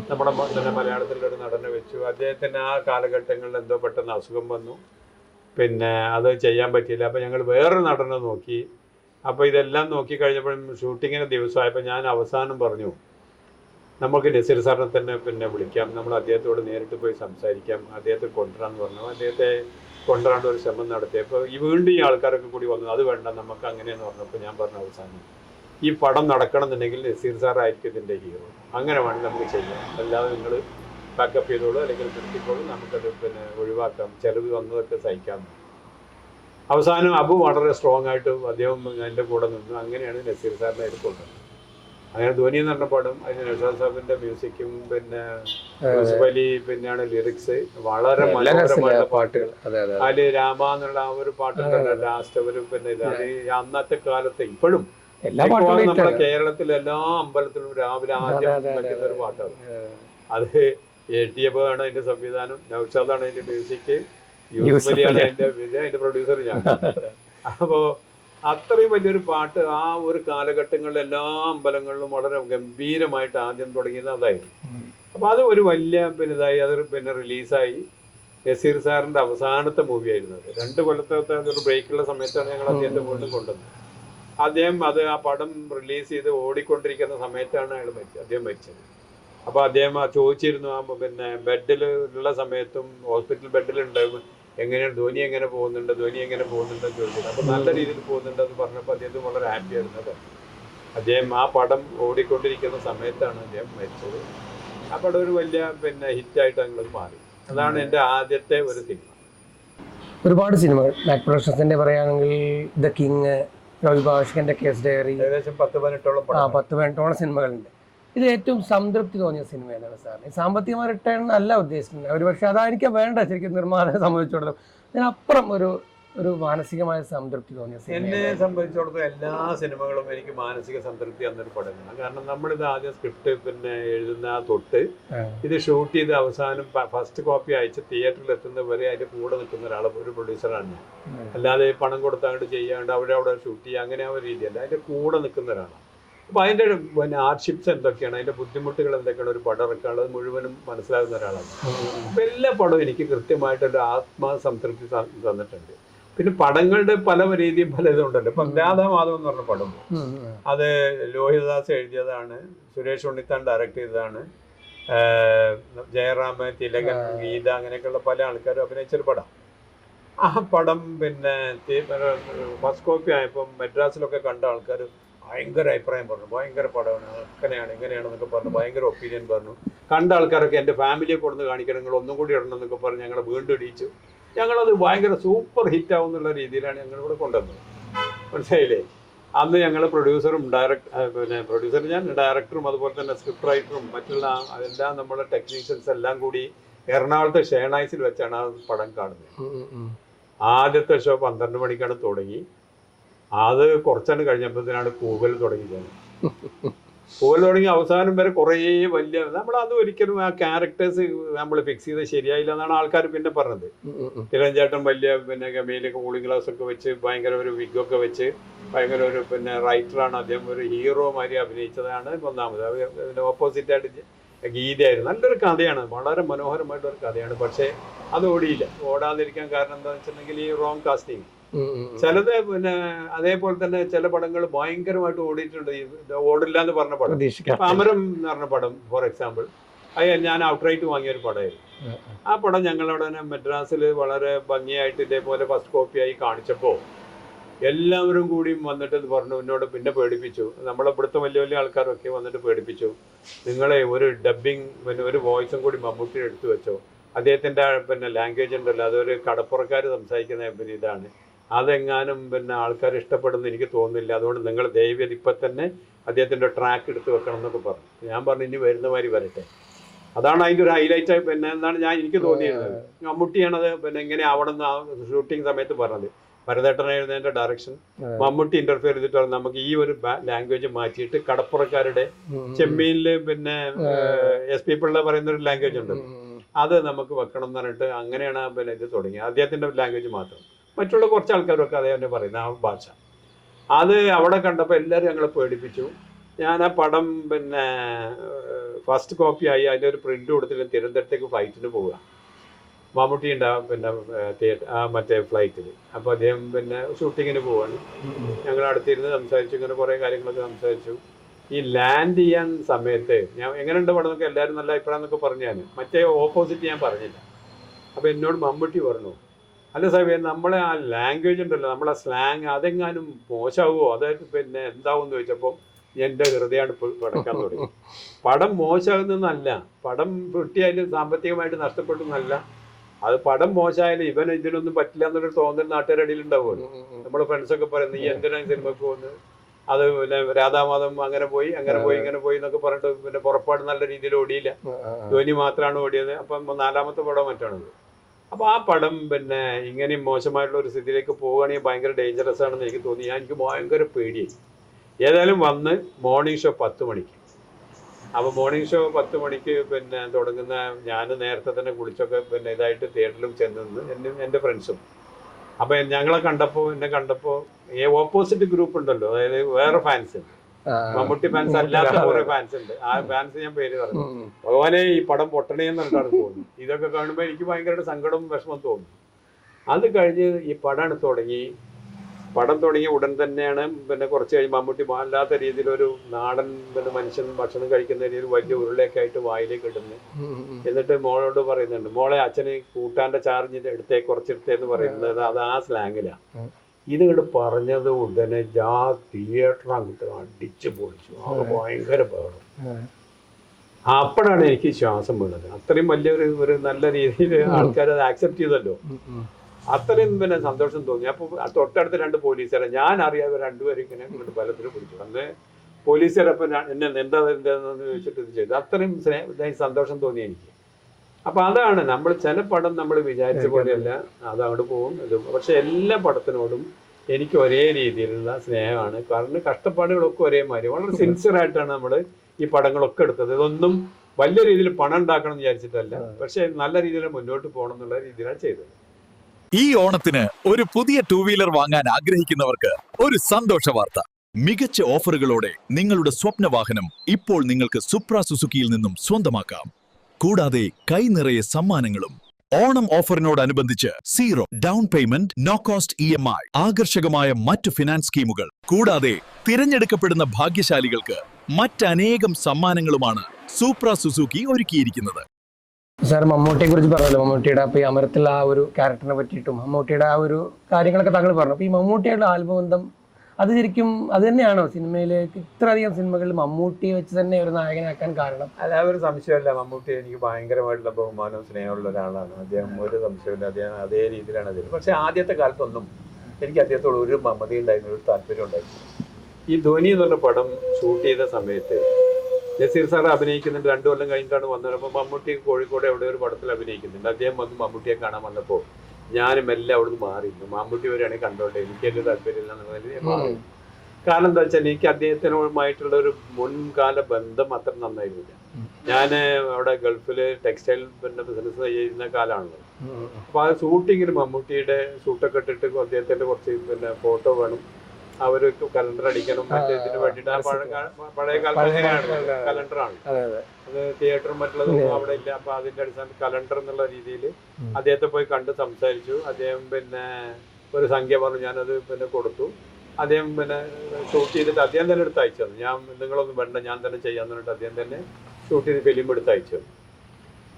Speaker 2: നമ്മുടെ തന്നെ മലയാളത്തിലുള്ള ഒരു നടനെ വെച്ചു. അദ്ദേഹത്തിന് ആ കാലഘട്ടങ്ങളിൽ എന്തോ പെട്ടെന്ന് അസുഖം വന്നു. പിന്നെ അത് ചെയ്യാൻ പറ്റിയില്ല. അപ്പം ഞങ്ങൾ വേറൊരു നടനെ നോക്കി. അപ്പോൾ ഇതെല്ലാം നോക്കി കഴിഞ്ഞപ്പോഴും ഷൂട്ടിങ്ങിന് ദിവസമായപ്പോൾ ഞാൻ അവസാനം പറഞ്ഞു നമുക്ക് നസീർ സാറിനെ തന്നെ പിന്നെ വിളിക്കാം. നമ്മൾ അദ്ദേഹത്തോട് നേരിട്ട് പോയി സംസാരിക്കാം. അദ്ദേഹത്തെ കൊണ്ടുവരാന്ന് പറഞ്ഞു. അദ്ദേഹത്തെ കൊണ്ടുവരാണ്ട് ഒരു ശ്രമം നടത്തിയപ്പോൾ ഈ വീണ്ടും ഈ ആൾക്കാരൊക്കെ കൂടി വന്നു. അത് വേണ്ട നമുക്ക് അങ്ങനെയെന്ന് പറഞ്ഞപ്പോൾ ഞാൻ പറഞ്ഞ അവസാനം ഈ പടം നടക്കണമെന്നുണ്ടെങ്കിൽ നസീർ സാറായിരിക്കും ഇതിന്റെ ഹീറോ. അങ്ങനെ വേണമെങ്കിൽ നമുക്ക് ചെയ്യാം. അല്ലാതെ നിങ്ങൾ ബാക്കപ്പ് ചെയ്തോളൂ അല്ലെങ്കിൽ നിർത്തിക്കോളൂ. നമുക്കത് പിന്നെ ഒഴിവാക്കാം. ചിലവ് വന്നതൊക്കെ സഹിക്കാം അവസാനം അബു വളരെ സ്ട്രോങ് ആയിട്ട് അദ്ദേഹം എന്റെ കൂടെ നിന്നു. അങ്ങനെയാണ് നസീർ സാറിനെ കൊണ്ടുവന്നത്. അങ്ങനെ ധോനി എന്ന് പറഞ്ഞ പടം അതിന് നഷാദ് സാഹിബിന്റെ മ്യൂസിക്കും പിന്നെ യൂസുഫ് അലി പിന്നെയാണ് ലിറിക്സ് വളരെ മനോഹരമായ
Speaker 1: പാട്ടുകൾ. അതെ അതെ അതെ.
Speaker 2: അതിൽ രാമ എന്നുള്ള ആ ഒരു പാട്ട് ലാസ്റ്റ് ഒരു പിന്നെ അത് അന്നത്തെ കാലത്ത് ഇപ്പോഴും
Speaker 1: എല്ലാ പാട്ടുകളും hit
Speaker 2: നമ്മുടെ കേരളത്തിലെ എല്ലാ അമ്പലത്തിലും രാവിലെ ആദ്യം
Speaker 1: അതെ,
Speaker 2: ഒരു പാട്ടാണ് അത്. എ ടി എഫ് ആണ് അതിന്റെ സംവിധാനം. നൗഷാദാണ് അതിന്റെ മ്യൂസിക്
Speaker 1: യൂസ്
Speaker 2: യൂസുഫ് അലിയാണ് അതിന്റെ അതിന്റെ പ്രൊഡ്യൂസർ ഞാൻ. *laughs* അപ്പോ അത്രയും വലിയൊരു പാട്ട് ആ ഒരു കാലഘട്ടങ്ങളിൽ എല്ലാ അമ്പലങ്ങളിലും വളരെ ഗംഭീരമായിട്ട് ആദ്യം തുടങ്ങിയത് അതായിരുന്നു.
Speaker 1: ഉം.
Speaker 2: അപ്പൊ അത് ഒരു വലിയ പിന്നെ ഇതായി അത് പിന്നെ റിലീസായി. നസീർ സാറിന്റെ അവസാനത്തെ മൂവി ആയിരുന്നു അത്. രണ്ട് കൊല്ലത്തെ ഒരു ബ്രേക്കുള്ള സമയത്താണ് ഞങ്ങൾ അദ്ദേഹത്തെ വീണ്ടും കൊണ്ടുവന്നത്. അദ്ദേഹം അത് ആ പടം റിലീസ് ചെയ്ത് ഓടിക്കൊണ്ടിരിക്കുന്ന സമയത്താണ് അയാൾ മരിച്ചത് അദ്ദേഹം മരിച്ചത്. അപ്പൊ അദ്ദേഹം ആ ചോദിച്ചിരുന്നു ആ പിന്നെ ബെഡിൽ ഉള്ള സമയത്തും ഹോസ്പിറ്റൽ ഉണ്ടാവും എങ്ങനെയാണ് ധോനി എങ്ങനെ പോകുന്നുണ്ട് ധോനി എങ്ങനെ പോകുന്നുണ്ട് എന്ന് ചോദിച്ചത് അപ്പൊ നല്ല രീതിയിൽ പോകുന്നുണ്ട് എന്ന് പറഞ്ഞപ്പോൾ അദ്ദേഹത്തിന് വളരെ ഹാപ്പി ആയിരുന്നു. അത്. അദ്ദേഹം ആ പടം ഓടിക്കൊണ്ടിരിക്കുന്ന സമയത്താണ് അദ്ദേഹം മരിച്ചത്. ആ പടം ഒരു വലിയ പിന്നെ ഹിറ്റായിട്ട് അങ്ങനെ മാറി. അതാണ് എന്റെ ആദ്യത്തെ ഒരു സിനിമ.
Speaker 1: ഒരുപാട് സിനിമകൾ. മാക് പ്രൊഡക്ഷൻസിന്റെ പറയുകയാണെങ്കിൽ ദ കിങ് രവിഭാഷകന്റെ കേസ് ഡയറി
Speaker 2: ഏകദേശം പത്ത് പതിനെട്ടോളം
Speaker 1: ആ പത്ത് പതിനെട്ടോളം സിനിമകളുണ്ട്. ഇത് ഏറ്റവും സംതൃപ്തി തോന്നിയ സിനിമ ഏതാണ് സാറിന് സാമ്പത്തികമായ റിട്ടേൺ അല്ല ഉദ്ദേശിക്കുന്നത്. ഒരു പക്ഷേ അതായിരിക്കും വേണ്ട. ശരിക്കും നിർമ്മാതാവിനെ സംബന്ധിച്ചിടത്തോളം അതിനപ്പുറം ഒരു ഒരു മാനസികമായ സംതൃപ്തി തോന്നിയ സിനിമ എന്നെ
Speaker 2: സംബന്ധിച്ചിടത്തോളം എല്ലാ സിനിമകളും എനിക്ക് മാനസിക സംതൃപ്തി തന്നൊരു പടങ്ങൾ കാരണം നമ്മളിത് ആദ്യം സ്ക്രിപ്റ്റ് പിന്നെ എഴുതുന്ന തൊട്ട് ഇത് ഷൂട്ട് ചെയ്ത് അവസാനം ഫസ്റ്റ് കോപ്പി അയച്ച് തിയേറ്ററിൽ എത്തുന്ന വരെ അതിന്റെ കൂടെ നിൽക്കുന്ന ഒരാൾ ഒരു പ്രൊഡ്യൂസറാണ് അല്ലാതെ പണം കൊടുത്താണ്ട് ചെയ്യാണ്ട് അവിടെ അവിടെ ഷൂട്ട് ചെയ്യുക അങ്ങനെ ആ ഒരു രീതിയല്ല. അതിന്റെ കൂടെ നിൽക്കുന്ന ഒരാളാണ്. അപ്പൊ അതിന്റെ പിന്നെ ഹാർഡ്ഷിപ്സ് എന്തൊക്കെയാണ്? അതിന്റെ ബുദ്ധിമുട്ടുകൾ എന്തൊക്കെയാണ്? ഒരു പടം ഇറക്കാനുള്ളത് മുഴുവനും മനസ്സിലാകുന്ന ഒരാളാണ്. അപ്പൊ എല്ലാ പടവും എനിക്ക് കൃത്യമായിട്ടൊരു ആത്മസംതൃപ്തി തന്നിട്ടുണ്ട്. പിന്നെ പടങ്ങളുടെ പല രീതിയും പല ഇതുണ്ടല്ലോ. ഇപ്പം രാധാമാധവം എന്ന് പറഞ്ഞ പടം. അത് ലോഹിതദാസ് എഴുതിയതാണ് സുരേഷ് ഉണ്ണിത്താൻ ഡയറക്റ്റ് ചെയ്തതാണ്. ജയറാമൻ തിലകൻ. ഗീത അങ്ങനെയൊക്കെയുള്ള പല ആൾക്കാരും അഭിനയിച്ചൊരു പടം. ആ പടം പിന്നെ ഫസ്റ്റ് കോപ്പി ആയപ്പോൾ മദ്രാസിലൊക്കെ കണ്ട ആൾക്കാർ ഭയങ്കര അഭിപ്രായം പറഞ്ഞു. ഭയങ്കര പടമാണ്. അങ്ങനെയാണ് ഇങ്ങനെയാണെന്നൊക്കെ പറഞ്ഞു. ഭയങ്കര ഒപ്പീനിയൻ പറഞ്ഞു. കണ്ട ആൾക്കാരൊക്കെ എന്റെ ഫാമിലിയെ കൊടുന്ന് കാണിക്കണം. നിങ്ങൾ ഒന്നും കൂടി ഇടണം എന്നൊക്കെ പറഞ്ഞ് ഞങ്ങളെ വീണ്ടും ഇടിച്ചു ഞങ്ങളത് ഭയങ്കര സൂപ്പർ ഹിറ്റ് ആവും എന്നുള്ള രീതിയിലാണ് ഞങ്ങളിവിടെ കൊണ്ടുവന്നത്. മനസ്സിലായില്ലേ? അന്ന് ഞങ്ങൾ പ്രൊഡ്യൂസറും ഡയറക്ട് പിന്നെ പ്രൊഡ്യൂസർ ഞാൻ ഡയറക്ടറും അതുപോലെ തന്നെ സ്ക്രിപ്റ്റ് റൈറ്ററും മറ്റുള്ള അതെല്ലാം നമ്മുടെ ടെക്നീഷ്യൻസ് എല്ലാം കൂടി എറണാകുളത്തെ ഷേണായ്സിൽ വെച്ചാണ് ആ പടം കാണുന്നത്. ആദ്യത്തെ ഷോ പന്ത്രണ്ട് മണിക്കാണ് തുടങ്ങി. അത് കുറച്ചാണ് കഴിഞ്ഞപ്പോഴത്തേനാണ് കൂവൽ തുടങ്ങിയത് കൂവൽ തുടങ്ങി അവസാനം വരെ കുറേ വലിയ നമ്മൾ അത് ഒരിക്കലും ആ ക്യാരക്ടേഴ്സ് നമ്മൾ ഫിക്സ് ചെയ്ത് ശരിയായില്ല എന്നാണ് ആൾക്കാർ പിന്നെ പറഞ്ഞത്. തിരഞ്ചേട്ടൻ വലിയ പിന്നെ ഗമയിലൊക്കെ കൂളിംഗ് ഗ്ലാസ് ഒക്കെ വെച്ച് ഭയങ്കര ഒരു വിഗൊക്കെ വെച്ച് ഭയങ്കര ഒരു പിന്നെ റൈറ്ററാണ് അദ്ദേഹം ഒരു ഹീറോ മാതിരി അഭിനയിച്ചതാണ് ഒന്നാമത്. അതിന്റെ ഇതിന്റെ ഓപ്പോസിറ്റ് ആയിട്ട് ഗീതയായിരുന്നു. നല്ലൊരു കഥയാണ്. വളരെ മനോഹരമായിട്ടൊരു കഥയാണ്. പക്ഷേ അത് ഓടിയില്ല. ഓടാതിരിക്കാൻ കാരണം എന്താണെന്ന് വെച്ചിട്ടുണ്ടെങ്കിൽ ഈ റോങ് കാസ്റ്റിംഗ് ചിലത് പിന്നെ അതേപോലെ തന്നെ ചില പടങ്ങൾ ഭയങ്കരമായിട്ട് ഓടിയിട്ടുണ്ട്. ഓടില്ല എന്ന് പറഞ്ഞ പടം. അമരം എന്ന് പറഞ്ഞ പടം ഫോർ എക്സാമ്പിൾ അത് ഞാൻ ഔട്ട്റൈറ്റ് വാങ്ങിയ ഒരു പടമായിരുന്നു. ആ പടം ഞങ്ങളവിടെ തന്നെ മദ്രാസിൽ വളരെ ഭംഗിയായിട്ട് ഇതേപോലെ ഫസ്റ്റ് കോപ്പിയായി കാണിച്ചപ്പോൾ എല്ലാവരും കൂടി വന്നിട്ട് ഇത് പറഞ്ഞു എന്നോട് പിന്നെ പേടിപ്പിച്ചു. നമ്മളെ ഇവിടുത്തെ വലിയ വലിയ ആൾക്കാരൊക്കെ വന്നിട്ട് പേടിപ്പിച്ചു. നിങ്ങളെ ഒരു ഡബ്ബിങ് പിന്നെ ഒരു വോയിസും കൂടി മമ്മൂട്ടി എടുത്തു വെച്ചോ. അദ്ദേഹത്തിന്റെ പിന്നെ ലാംഗ്വേജ് ഉണ്ടല്ലോ അതൊരു കടപ്പുറക്കാർ സംസാരിക്കുന്ന പിന്നെ ഇതാണ്. അതെങ്ങാനും പിന്നെ ആൾക്കാർ ഇഷ്ടപ്പെടുന്ന എനിക്ക് തോന്നുന്നില്ല. അതുകൊണ്ട് നിങ്ങൾ ദൈവം ഇപ്പം തന്നെ അദ്ദേഹത്തിന്റെ ട്രാക്ക് എടുത്ത് വെക്കണം എന്നൊക്കെ പറഞ്ഞു. ഞാൻ പറഞ്ഞു ഇനി വരുന്ന മാതിരി വരട്ടെ. അതാണ് അതിന്റെ ഒരു ഹൈലൈറ്റ് ആയി പിന്നെ എന്നാണ് ഞാൻ എനിക്ക് തോന്നിയിരുന്നത്. മമ്മൂട്ടിയാണത് പിന്നെ എങ്ങനെ ആവണം നിന്ന് ഷൂട്ടിംഗ് സമയത്ത് പറഞ്ഞത്. ഭരതേട്ടനായിരുന്നു എന്റെ ഡയറക്ഷൻ മമ്മൂട്ടി ഇന്റർഫിയർ ചെയ്തിട്ട് പറഞ്ഞു നമുക്ക് ഈ ഒരു ലാംഗ്വേജ് മാറ്റിയിട്ട് കടപ്പുറക്കാരുടെ ചെമ്മീനിൽ പിന്നെ എസ് പി പിള്ള പറയുന്ന ഒരു ലാംഗ്വേജ് ഉണ്ട്. അത് നമുക്ക് വെക്കണം എന്ന് പറഞ്ഞിട്ട് അങ്ങനെയാണ് പിന്നെ ഇത് തുടങ്ങിയത്. അദ്ദേഹത്തിന്റെ ലാംഗ്വേജ് മാത്രം. മറ്റുള്ള കുറച്ച് ആൾക്കാരൊക്കെ അതേ തന്നെ പറയുന്ന ആ ഭാഷ. അത് അവിടെ കണ്ടപ്പോൾ എല്ലാവരും ഞങ്ങളെ പേടിപ്പിച്ചു. ഞാൻ ആ പടം പിന്നെ ഫസ്റ്റ് കോപ്പി ആയി അതിന്റെ ഒരു പ്രിന്റ് കൊടുത്തിട്ട് തിരുവനന്തപുരത്തേക്ക് ഫ്ലൈറ്റിന് പോവുക. മമ്മൂട്ടി ഉണ്ടാവും പിന്നെ തിയേറ്റർ ആ മറ്റേ ഫ്ലൈറ്റിൽ അപ്പോൾ അദ്ദേഹം പിന്നെ ഷൂട്ടിങ്ങിന് പോവാണ്. ഞങ്ങൾ അടുത്തിരുന്ന് സംസാരിച്ചു ഇങ്ങനെ കുറേ കാര്യങ്ങളൊക്കെ സംസാരിച്ചു. ഈ ലാൻഡ് ചെയ്യാൻ സമയത്ത് ഞാൻ എങ്ങനെയുണ്ട് പടം? എന്നൊക്കെ എല്ലാവരും നല്ല അഭിപ്രായം എന്നൊക്കെ പറഞ്ഞു ഞാൻ മറ്റേ ഓപ്പോസിറ്റ് ഞാൻ പറഞ്ഞില്ല. അപ്പോൾ എന്നോട് മമ്മൂട്ടി പറഞ്ഞു അല്ല സാഹിബ് നമ്മളെ ആ ലാംഗ്വേജ് ഉണ്ടല്ലോ നമ്മളെ സ്ലാങ് അതെങ്ങാനും മോശമാവുമോ അതായത് പിന്നെ എന്താവും എന്ന് ചോദിച്ചപ്പോൾ എന്റെ ഹൃദയമാണ് ഇപ്പോൾ പടക്കാൻ തുടങ്ങി. പടം മോശമാകുന്നതല്ല പടം പൊട്ടിയായാലും സാമ്പത്തികമായിട്ട് നഷ്ടപ്പെട്ടു എന്നല്ല അത് പടം മോശമായാലും ഇവൻ ഇതിനൊന്നും പറ്റില്ല എന്നൊരു തോന്നൽ നാട്ടുകാരുടെ ഇടയിൽ ഉണ്ടാവുമല്ലോ നമ്മുടെ ഫ്രണ്ട്സൊക്കെ പറയും നീ എന്തിനാണ് സിനിമക്ക് പോകുന്നത്? അത് പിന്നെ രാധാമാധം അങ്ങനെ പോയി അങ്ങനെ പോയി ഇങ്ങനെ പോയി എന്നൊക്കെ പറഞ്ഞിട്ട് പിന്നെ പുറപ്പാട് നല്ല രീതിയിൽ ഓടിയില്ല. ധോനി മാത്രമാണ് ഓടിയത്. അപ്പം നാലാമത്തെ പടം മറ്റാണത്? അപ്പോൾ ആ പടം പിന്നെ ഇങ്ങനെയും മോശമായിട്ടുള്ള ഒരു സ്ഥിതിയിലേക്ക് പോവുകയാണെങ്കിൽ ഭയങ്കര ഡേഞ്ചറസ് ആണെന്ന് എനിക്ക് തോന്നി. ഞാൻ എനിക്ക് ഭയങ്കര പേടിയായി. ഏതായാലും വന്ന് മോർണിംഗ് ഷോ പത്ത് മണിക്ക്. അപ്പോൾ മോർണിംഗ് ഷോ പത്ത് മണിക്ക് പിന്നെ തുടങ്ങുന്ന ഞാൻ നേരത്തെ തന്നെ കുളിച്ചൊക്കെ പിന്നെ ഇതായിട്ട് തിയേറ്ററിലും ചെന്ന് എന്റെ എന്റെ ഫ്രണ്ട്സും അപ്പോൾ ഞങ്ങളെ കണ്ടപ്പോൾ എന്നെ കണ്ടപ്പോൾ ഈ ഓപ്പോസിറ്റ് ഗ്രൂപ്പ് ഉണ്ടല്ലോ. അതായത് വേറെ ഫാൻസ് ഉണ്ട് മമ്മൂട്ടി ഫാൻസ് അല്ലാത്ത കുറെ ഫാൻസ് ഉണ്ട്. ആ ഫാൻസ് ഞാൻ പേര് പറഞ്ഞു. ഭഗവാനെ ഈ പടം പൊട്ടണേ പറഞ്ഞിട്ടാണ് തോന്നുന്നത്. ഇതൊക്കെ കാണുമ്പോൾ എനിക്ക് ഭയങ്കര സങ്കടവും വിഷമം തോന്നും. അത് കഴിഞ്ഞ് ഈ പടം തുടങ്ങി. പടം തുടങ്ങിയ ഉടൻ തന്നെയാണ് പിന്നെ കുറച്ച് കഴിഞ്ഞ് മമ്മൂട്ടി അല്ലാത്ത രീതിയിൽ ഒരു നാടൻ പിന്നെ മനുഷ്യൻ ഭക്ഷണം കഴിക്കുന്ന രീതിയിൽ വലിയ ഉരുളയൊക്കെ ആയിട്ട് വായിലേക്ക് ഇടുന്നു. എന്നിട്ട് മോളോട് പറയുന്നുണ്ട് മോളെ അച്ഛന് കൂട്ടാന്റെ ചാർജ് എടുത്തേ കുറച്ചെടുത്തേ എന്ന് പറയുന്നത്. അത് ആ സ്ലാങ്ങിലാണ് ഇത് ഇങ്ങോട്ട് പറഞ്ഞത് ഉടനെ ആ തിയേറ്റർ അങ്ങോട്ട് അടിച്ചു പൊളിച്ചു. അത്. ഭയങ്കര ബഹളം. അപ്പോഴാണ് എനിക്ക് ശ്വാസം വീണത്. അത്രയും വലിയൊരു ഒരു നല്ല രീതിയിൽ ആൾക്കാർ അത് ആക്സെപ്റ്റ് ചെയ്തല്ലോ. അത്രയും പിന്നെ സന്തോഷം തോന്നി. അപ്പോൾ തൊട്ടടുത്ത് രണ്ട് പോലീസുകാരെ ഞാൻ അറിയാതെ രണ്ടുപേരും ഇങ്ങനെ ഇങ്ങോട്ട് ബലത്തിൽ പിടിച്ചു. അന്ന് പോലീസുകാരപ്പം എന്നെ എന്താ എന്താന്ന് ചോദിച്ചിട്ട് ഇത് ചെയ്തു. അത്രയും സന്തോഷം തോന്നി എനിക്ക്. അപ്പൊ അതാണ് നമ്മൾ ചില പടം നമ്മൾ വിചാരിച്ച പോലെയല്ല അത് അങ്ങോട്ട് പോകും. ഇത് പക്ഷെ എല്ലാ പടത്തിനോടും എനിക്ക് ഒരേ രീതിയിലുള്ള സ്നേഹമാണ്. കാരണം കഷ്ടപ്പാടുകളൊക്കെ ഒരേ മാതിരി വളരെ സിൻസിയർ ആയിട്ടാണ് നമ്മൾ ഈ പടങ്ങളൊക്കെ എടുത്തത്. ഇതൊന്നും വലിയ രീതിയിൽ പണം ഉണ്ടാക്കണം എന്ന് വിചാരിച്ചിട്ടല്ല. പക്ഷെ നല്ല രീതിയിൽ മുന്നോട്ട് പോകണം എന്നുള്ള രീതിയിലാണ് ചെയ്തത്.
Speaker 3: ഈ ഓണത്തിന് ഒരു പുതിയ ടൂ വീലർ വാങ്ങാൻ ആഗ്രഹിക്കുന്നവർക്ക് ഒരു സന്തോഷ വാർത്ത. മികച്ച ഓഫറുകളോടെ നിങ്ങളുടെ സ്വപ്ന വാഹനം ഇപ്പോൾ നിങ്ങൾക്ക് സുപ്ര സുസുക്കിയിൽ നിന്നും സ്വന്തമാക്കാം. കൂടാതെ കൈ നിറയെ സമ്മാനങ്ങളും. Onam ഓഫറിനോടനുബന്ധിച്ച് zero down payment no cost E M I ആകർഷകമായ മറ്റു ഫിനാൻസ് സ്കീമുകൾ. കൂടാതെ തിരഞ്ഞെടുക്കപ്പെടുന്ന ഭാഗ്യശാലികൾക്ക് മറ്റനേകം സമ്മാനങ്ങളുമാണ് സൂപ്ര സുസുക്കി ഒരുക്കിയിരിക്കുന്നത്.
Speaker 1: സാർ മമ്മൂട്ടിയെ കുറിച്ച് പറഞ്ഞല്ലോ. മമ്മൂട്ടിയുടെ അപ്പോൾ ഈ അമരത്തിൽ ആ ഒരു ക്യാരക്ടറിനെ പറ്റിയിട്ടും മമ്മൂട്ടിയുടെ ആ ഒരു കാര്യങ്ങളൊക്കെ താങ്കൾ പറഞ്ഞു. അപ്പോൾ ഈ മമ്മൂട്ടിയുടെ ആത്മബന്ധം അത് ശരിക്കും അത് തന്നെയാണോ സിനിമയിലേക്ക് ഇത്രയധികം സിനിമകളിൽ മമ്മൂട്ടിയെ വെച്ച് തന്നെ ഒരു നായകനാക്കാൻ കാരണം?
Speaker 2: അല്ല ഒരു സംശയമില്ല മമ്മൂട്ടി എനിക്ക് ഭയങ്കരമായിട്ടുള്ള ബഹുമാനവും സ്നേഹമുള്ള ഒരാളാണ്. അദ്ദേഹം ഒരു സംശയമില്ല അദ്ദേഹം അതേ രീതിയിലാണ് അദ്ദേഹം പക്ഷേ ആദ്യത്തെ കാലത്തൊന്നും എനിക്ക് അദ്ദേഹത്തോട് ഒരു മമതി ഉണ്ടായിരുന്നു ഒരു താല്പര്യം ഉണ്ടായിരുന്നു ഈ ധോനി എന്ന് പറഞ്ഞ പടം ഷൂട്ട് ചെയ്ത സമയത്ത് നസീർ സാർ അഭിനയിക്കുന്നുണ്ട്. രണ്ടു കൊല്ലം കഴിഞ്ഞിട്ടാണ് വന്നത്. അപ്പോൾ മമ്മൂട്ടി കോഴിക്കോട് എവിടെ ഒരു പടത്തിൽ അഭിനയിക്കുന്നുണ്ട്. അദ്ദേഹം വന്ന് മമ്മൂട്ടിയെ കാണാൻ വന്നപ്പോൾ ഞാനും എല്ലാം അവിടുന്ന് മാറിയിരുന്നു. മാമ്പുട്ടി വരെയാണെങ്കിൽ കണ്ടോട്ടെ. എനിക്ക് വലിയ താല്പര്യമില്ല ഞാൻ മാറി. കാരണം എന്താ വെച്ചാൽ എനിക്ക് അദ്ദേഹത്തിനുമായിട്ടുള്ള ഒരു മുൻകാല ബന്ധം അത്ര നന്നായിരുന്നില്ല. ഞാൻ അവിടെ ഗൾഫിൽ ടെക്സ്റ്റൈൽ പിന്നെ ബിസിനസ് ചെയ്യുന്ന കാലമാണല്ലോ. അപ്പോൾ ആ ഷൂട്ടിങ്ങിന് മമ്മൂട്ടിയുടെ ഷൂട്ടൊക്കെ ഇട്ടിട്ട് അദ്ദേഹത്തിന്റെ കുറച്ച് പിന്നെ ഫോട്ടോ വേണം. അവർ കലണ്ടർ അടിക്കണം മറ്റേ ഇതിന് വേണ്ടിയിട്ട് ആ പഴയ കാല- പഴയ കാലത്ത് കലണ്ടറാണ്
Speaker 1: അതെ
Speaker 2: തിയേറ്ററും മറ്റുള്ളതൊന്നും അവിടെ ഇല്ല. അപ്പൊ അതിന്റെ അടിസ്ഥാനത്തിൽ കലണ്ടർ എന്നുള്ള രീതിയിൽ അദ്ദേഹത്തെ പോയി കണ്ട് സംസാരിച്ചു. അദ്ദേഹം പിന്നെ ഒരു സംഖ്യ പറഞ്ഞു ഞാനത് പിന്നെ കൊടുത്തു. അദ്ദേഹം പിന്നെ ഷൂട്ട് ചെയ്തിട്ട് അദ്ദേഹം തന്നെ എടുത്ത് അയച്ചു തന്നു. ഞാൻ നിങ്ങളൊന്നും വേണ്ട ഞാൻ തന്നെ ചെയ്യാന്ന് പറഞ്ഞിട്ട് അദ്ദേഹം തന്നെ ഷൂട്ട് ചെയ്ത് ഫിലിം എടുത്ത് അയച്ചു തന്നു.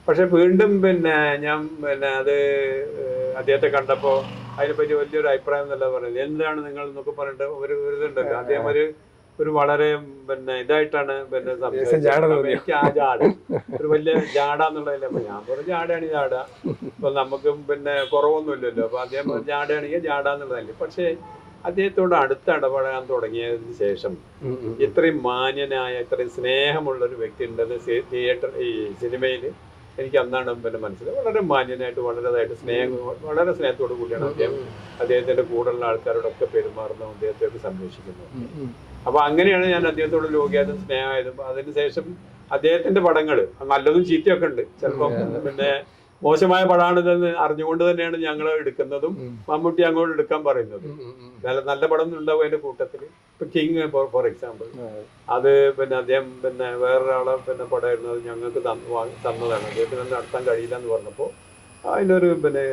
Speaker 2: പക്ഷെ വീണ്ടും പിന്നെ ഞാൻ പിന്നെ അത് അദ്ദേഹത്തെ കണ്ടപ്പോൾ അതിനെപ്പറ്റി വലിയൊരു അഭിപ്രായം എന്നല്ല പറയുന്നത്. എന്താണ് നിങ്ങൾ എന്നൊക്കെ പറഞ്ഞിട്ട് ഒരു ഇതുണ്ടല്ലോ അദ്ദേഹം ഒരു ഒരു വളരെ പിന്നെ ഇതായിട്ടാണ് പിന്നെ? എനിക്ക് ആ ജാട ഒരു വലിയ ജാട എന്നുള്ളതല്ലേ. അപ്പൊ ഞാൻ പറഞ്ഞു ജാടയാണ് ജാട. അപ്പൊ നമുക്ക് പിന്നെ കുറവൊന്നുമില്ലല്ലോ. അപ്പൊ അദ്ദേഹം ജാടയാണെങ്കിൽ ജാട എന്നുള്ളതല്ലേ. പക്ഷേ അദ്ദേഹത്തോട് അടുത്ത് ഇടപെടാൻ തുടങ്ങിയതിന് ശേഷം ഇത്രയും മാന്യനായ ഇത്രയും സ്നേഹമുള്ള ഒരു വ്യക്തി ഉണ്ടെന്ന് തിയേറ്റർ ഈ സിനിമയിൽ എനിക്ക് അന്നാണ് പിന്നെ മനസ്സിലായത് വളരെ മാന്യനായിട്ട് വളരെ ഇതായിട്ട് സ്നേഹം വളരെ സ്നേഹത്തോടു കൂടിയാണ് അദ്ദേഹം അദ്ദേഹത്തിന്റെ കൂടെയുള്ള ആൾക്കാരോടൊക്കെ പെരുമാറുന്ന അദ്ദേഹത്തെ സംരക്ഷിക്കുന്നത്. അപ്പൊ അങ്ങനെയാണ് ഞാൻ അദ്ദേഹത്തോട് ലോകിയായതും സ്നേഹമായതും. അതിനുശേഷം അദ്ദേഹത്തിന്റെ പടങ്ങൾ നല്ലതും ചീത്തയൊക്കെ ഉണ്ട്. ചിലപ്പോൾ പിന്നെ മോശമായ പടമാണിതെന്ന് അറിഞ്ഞുകൊണ്ട് തന്നെയാണ് ഞങ്ങൾ എടുക്കുന്നതും മമ്മൂട്ടി അങ്ങോട്ട് എടുക്കാൻ പറയുന്നത്. നല്ല നല്ല പടം ഉണ്ടാവും അതിന്റെ കൂട്ടത്തിൽ ഇപ്പൊ കിങ് ഫോർ എക്സാമ്പിൾ അത് പിന്നെ അദ്ദേഹം പിന്നെ വേറൊരാളെ പിന്നെ പടമായിരുന്നു. അത് ഞങ്ങൾക്ക് തന്നതാണ്. അദ്ദേഹത്തിന് നടത്താൻ കഴിയില്ല എന്ന് പറഞ്ഞപ്പോൾ അതിനൊരു പിന്നെ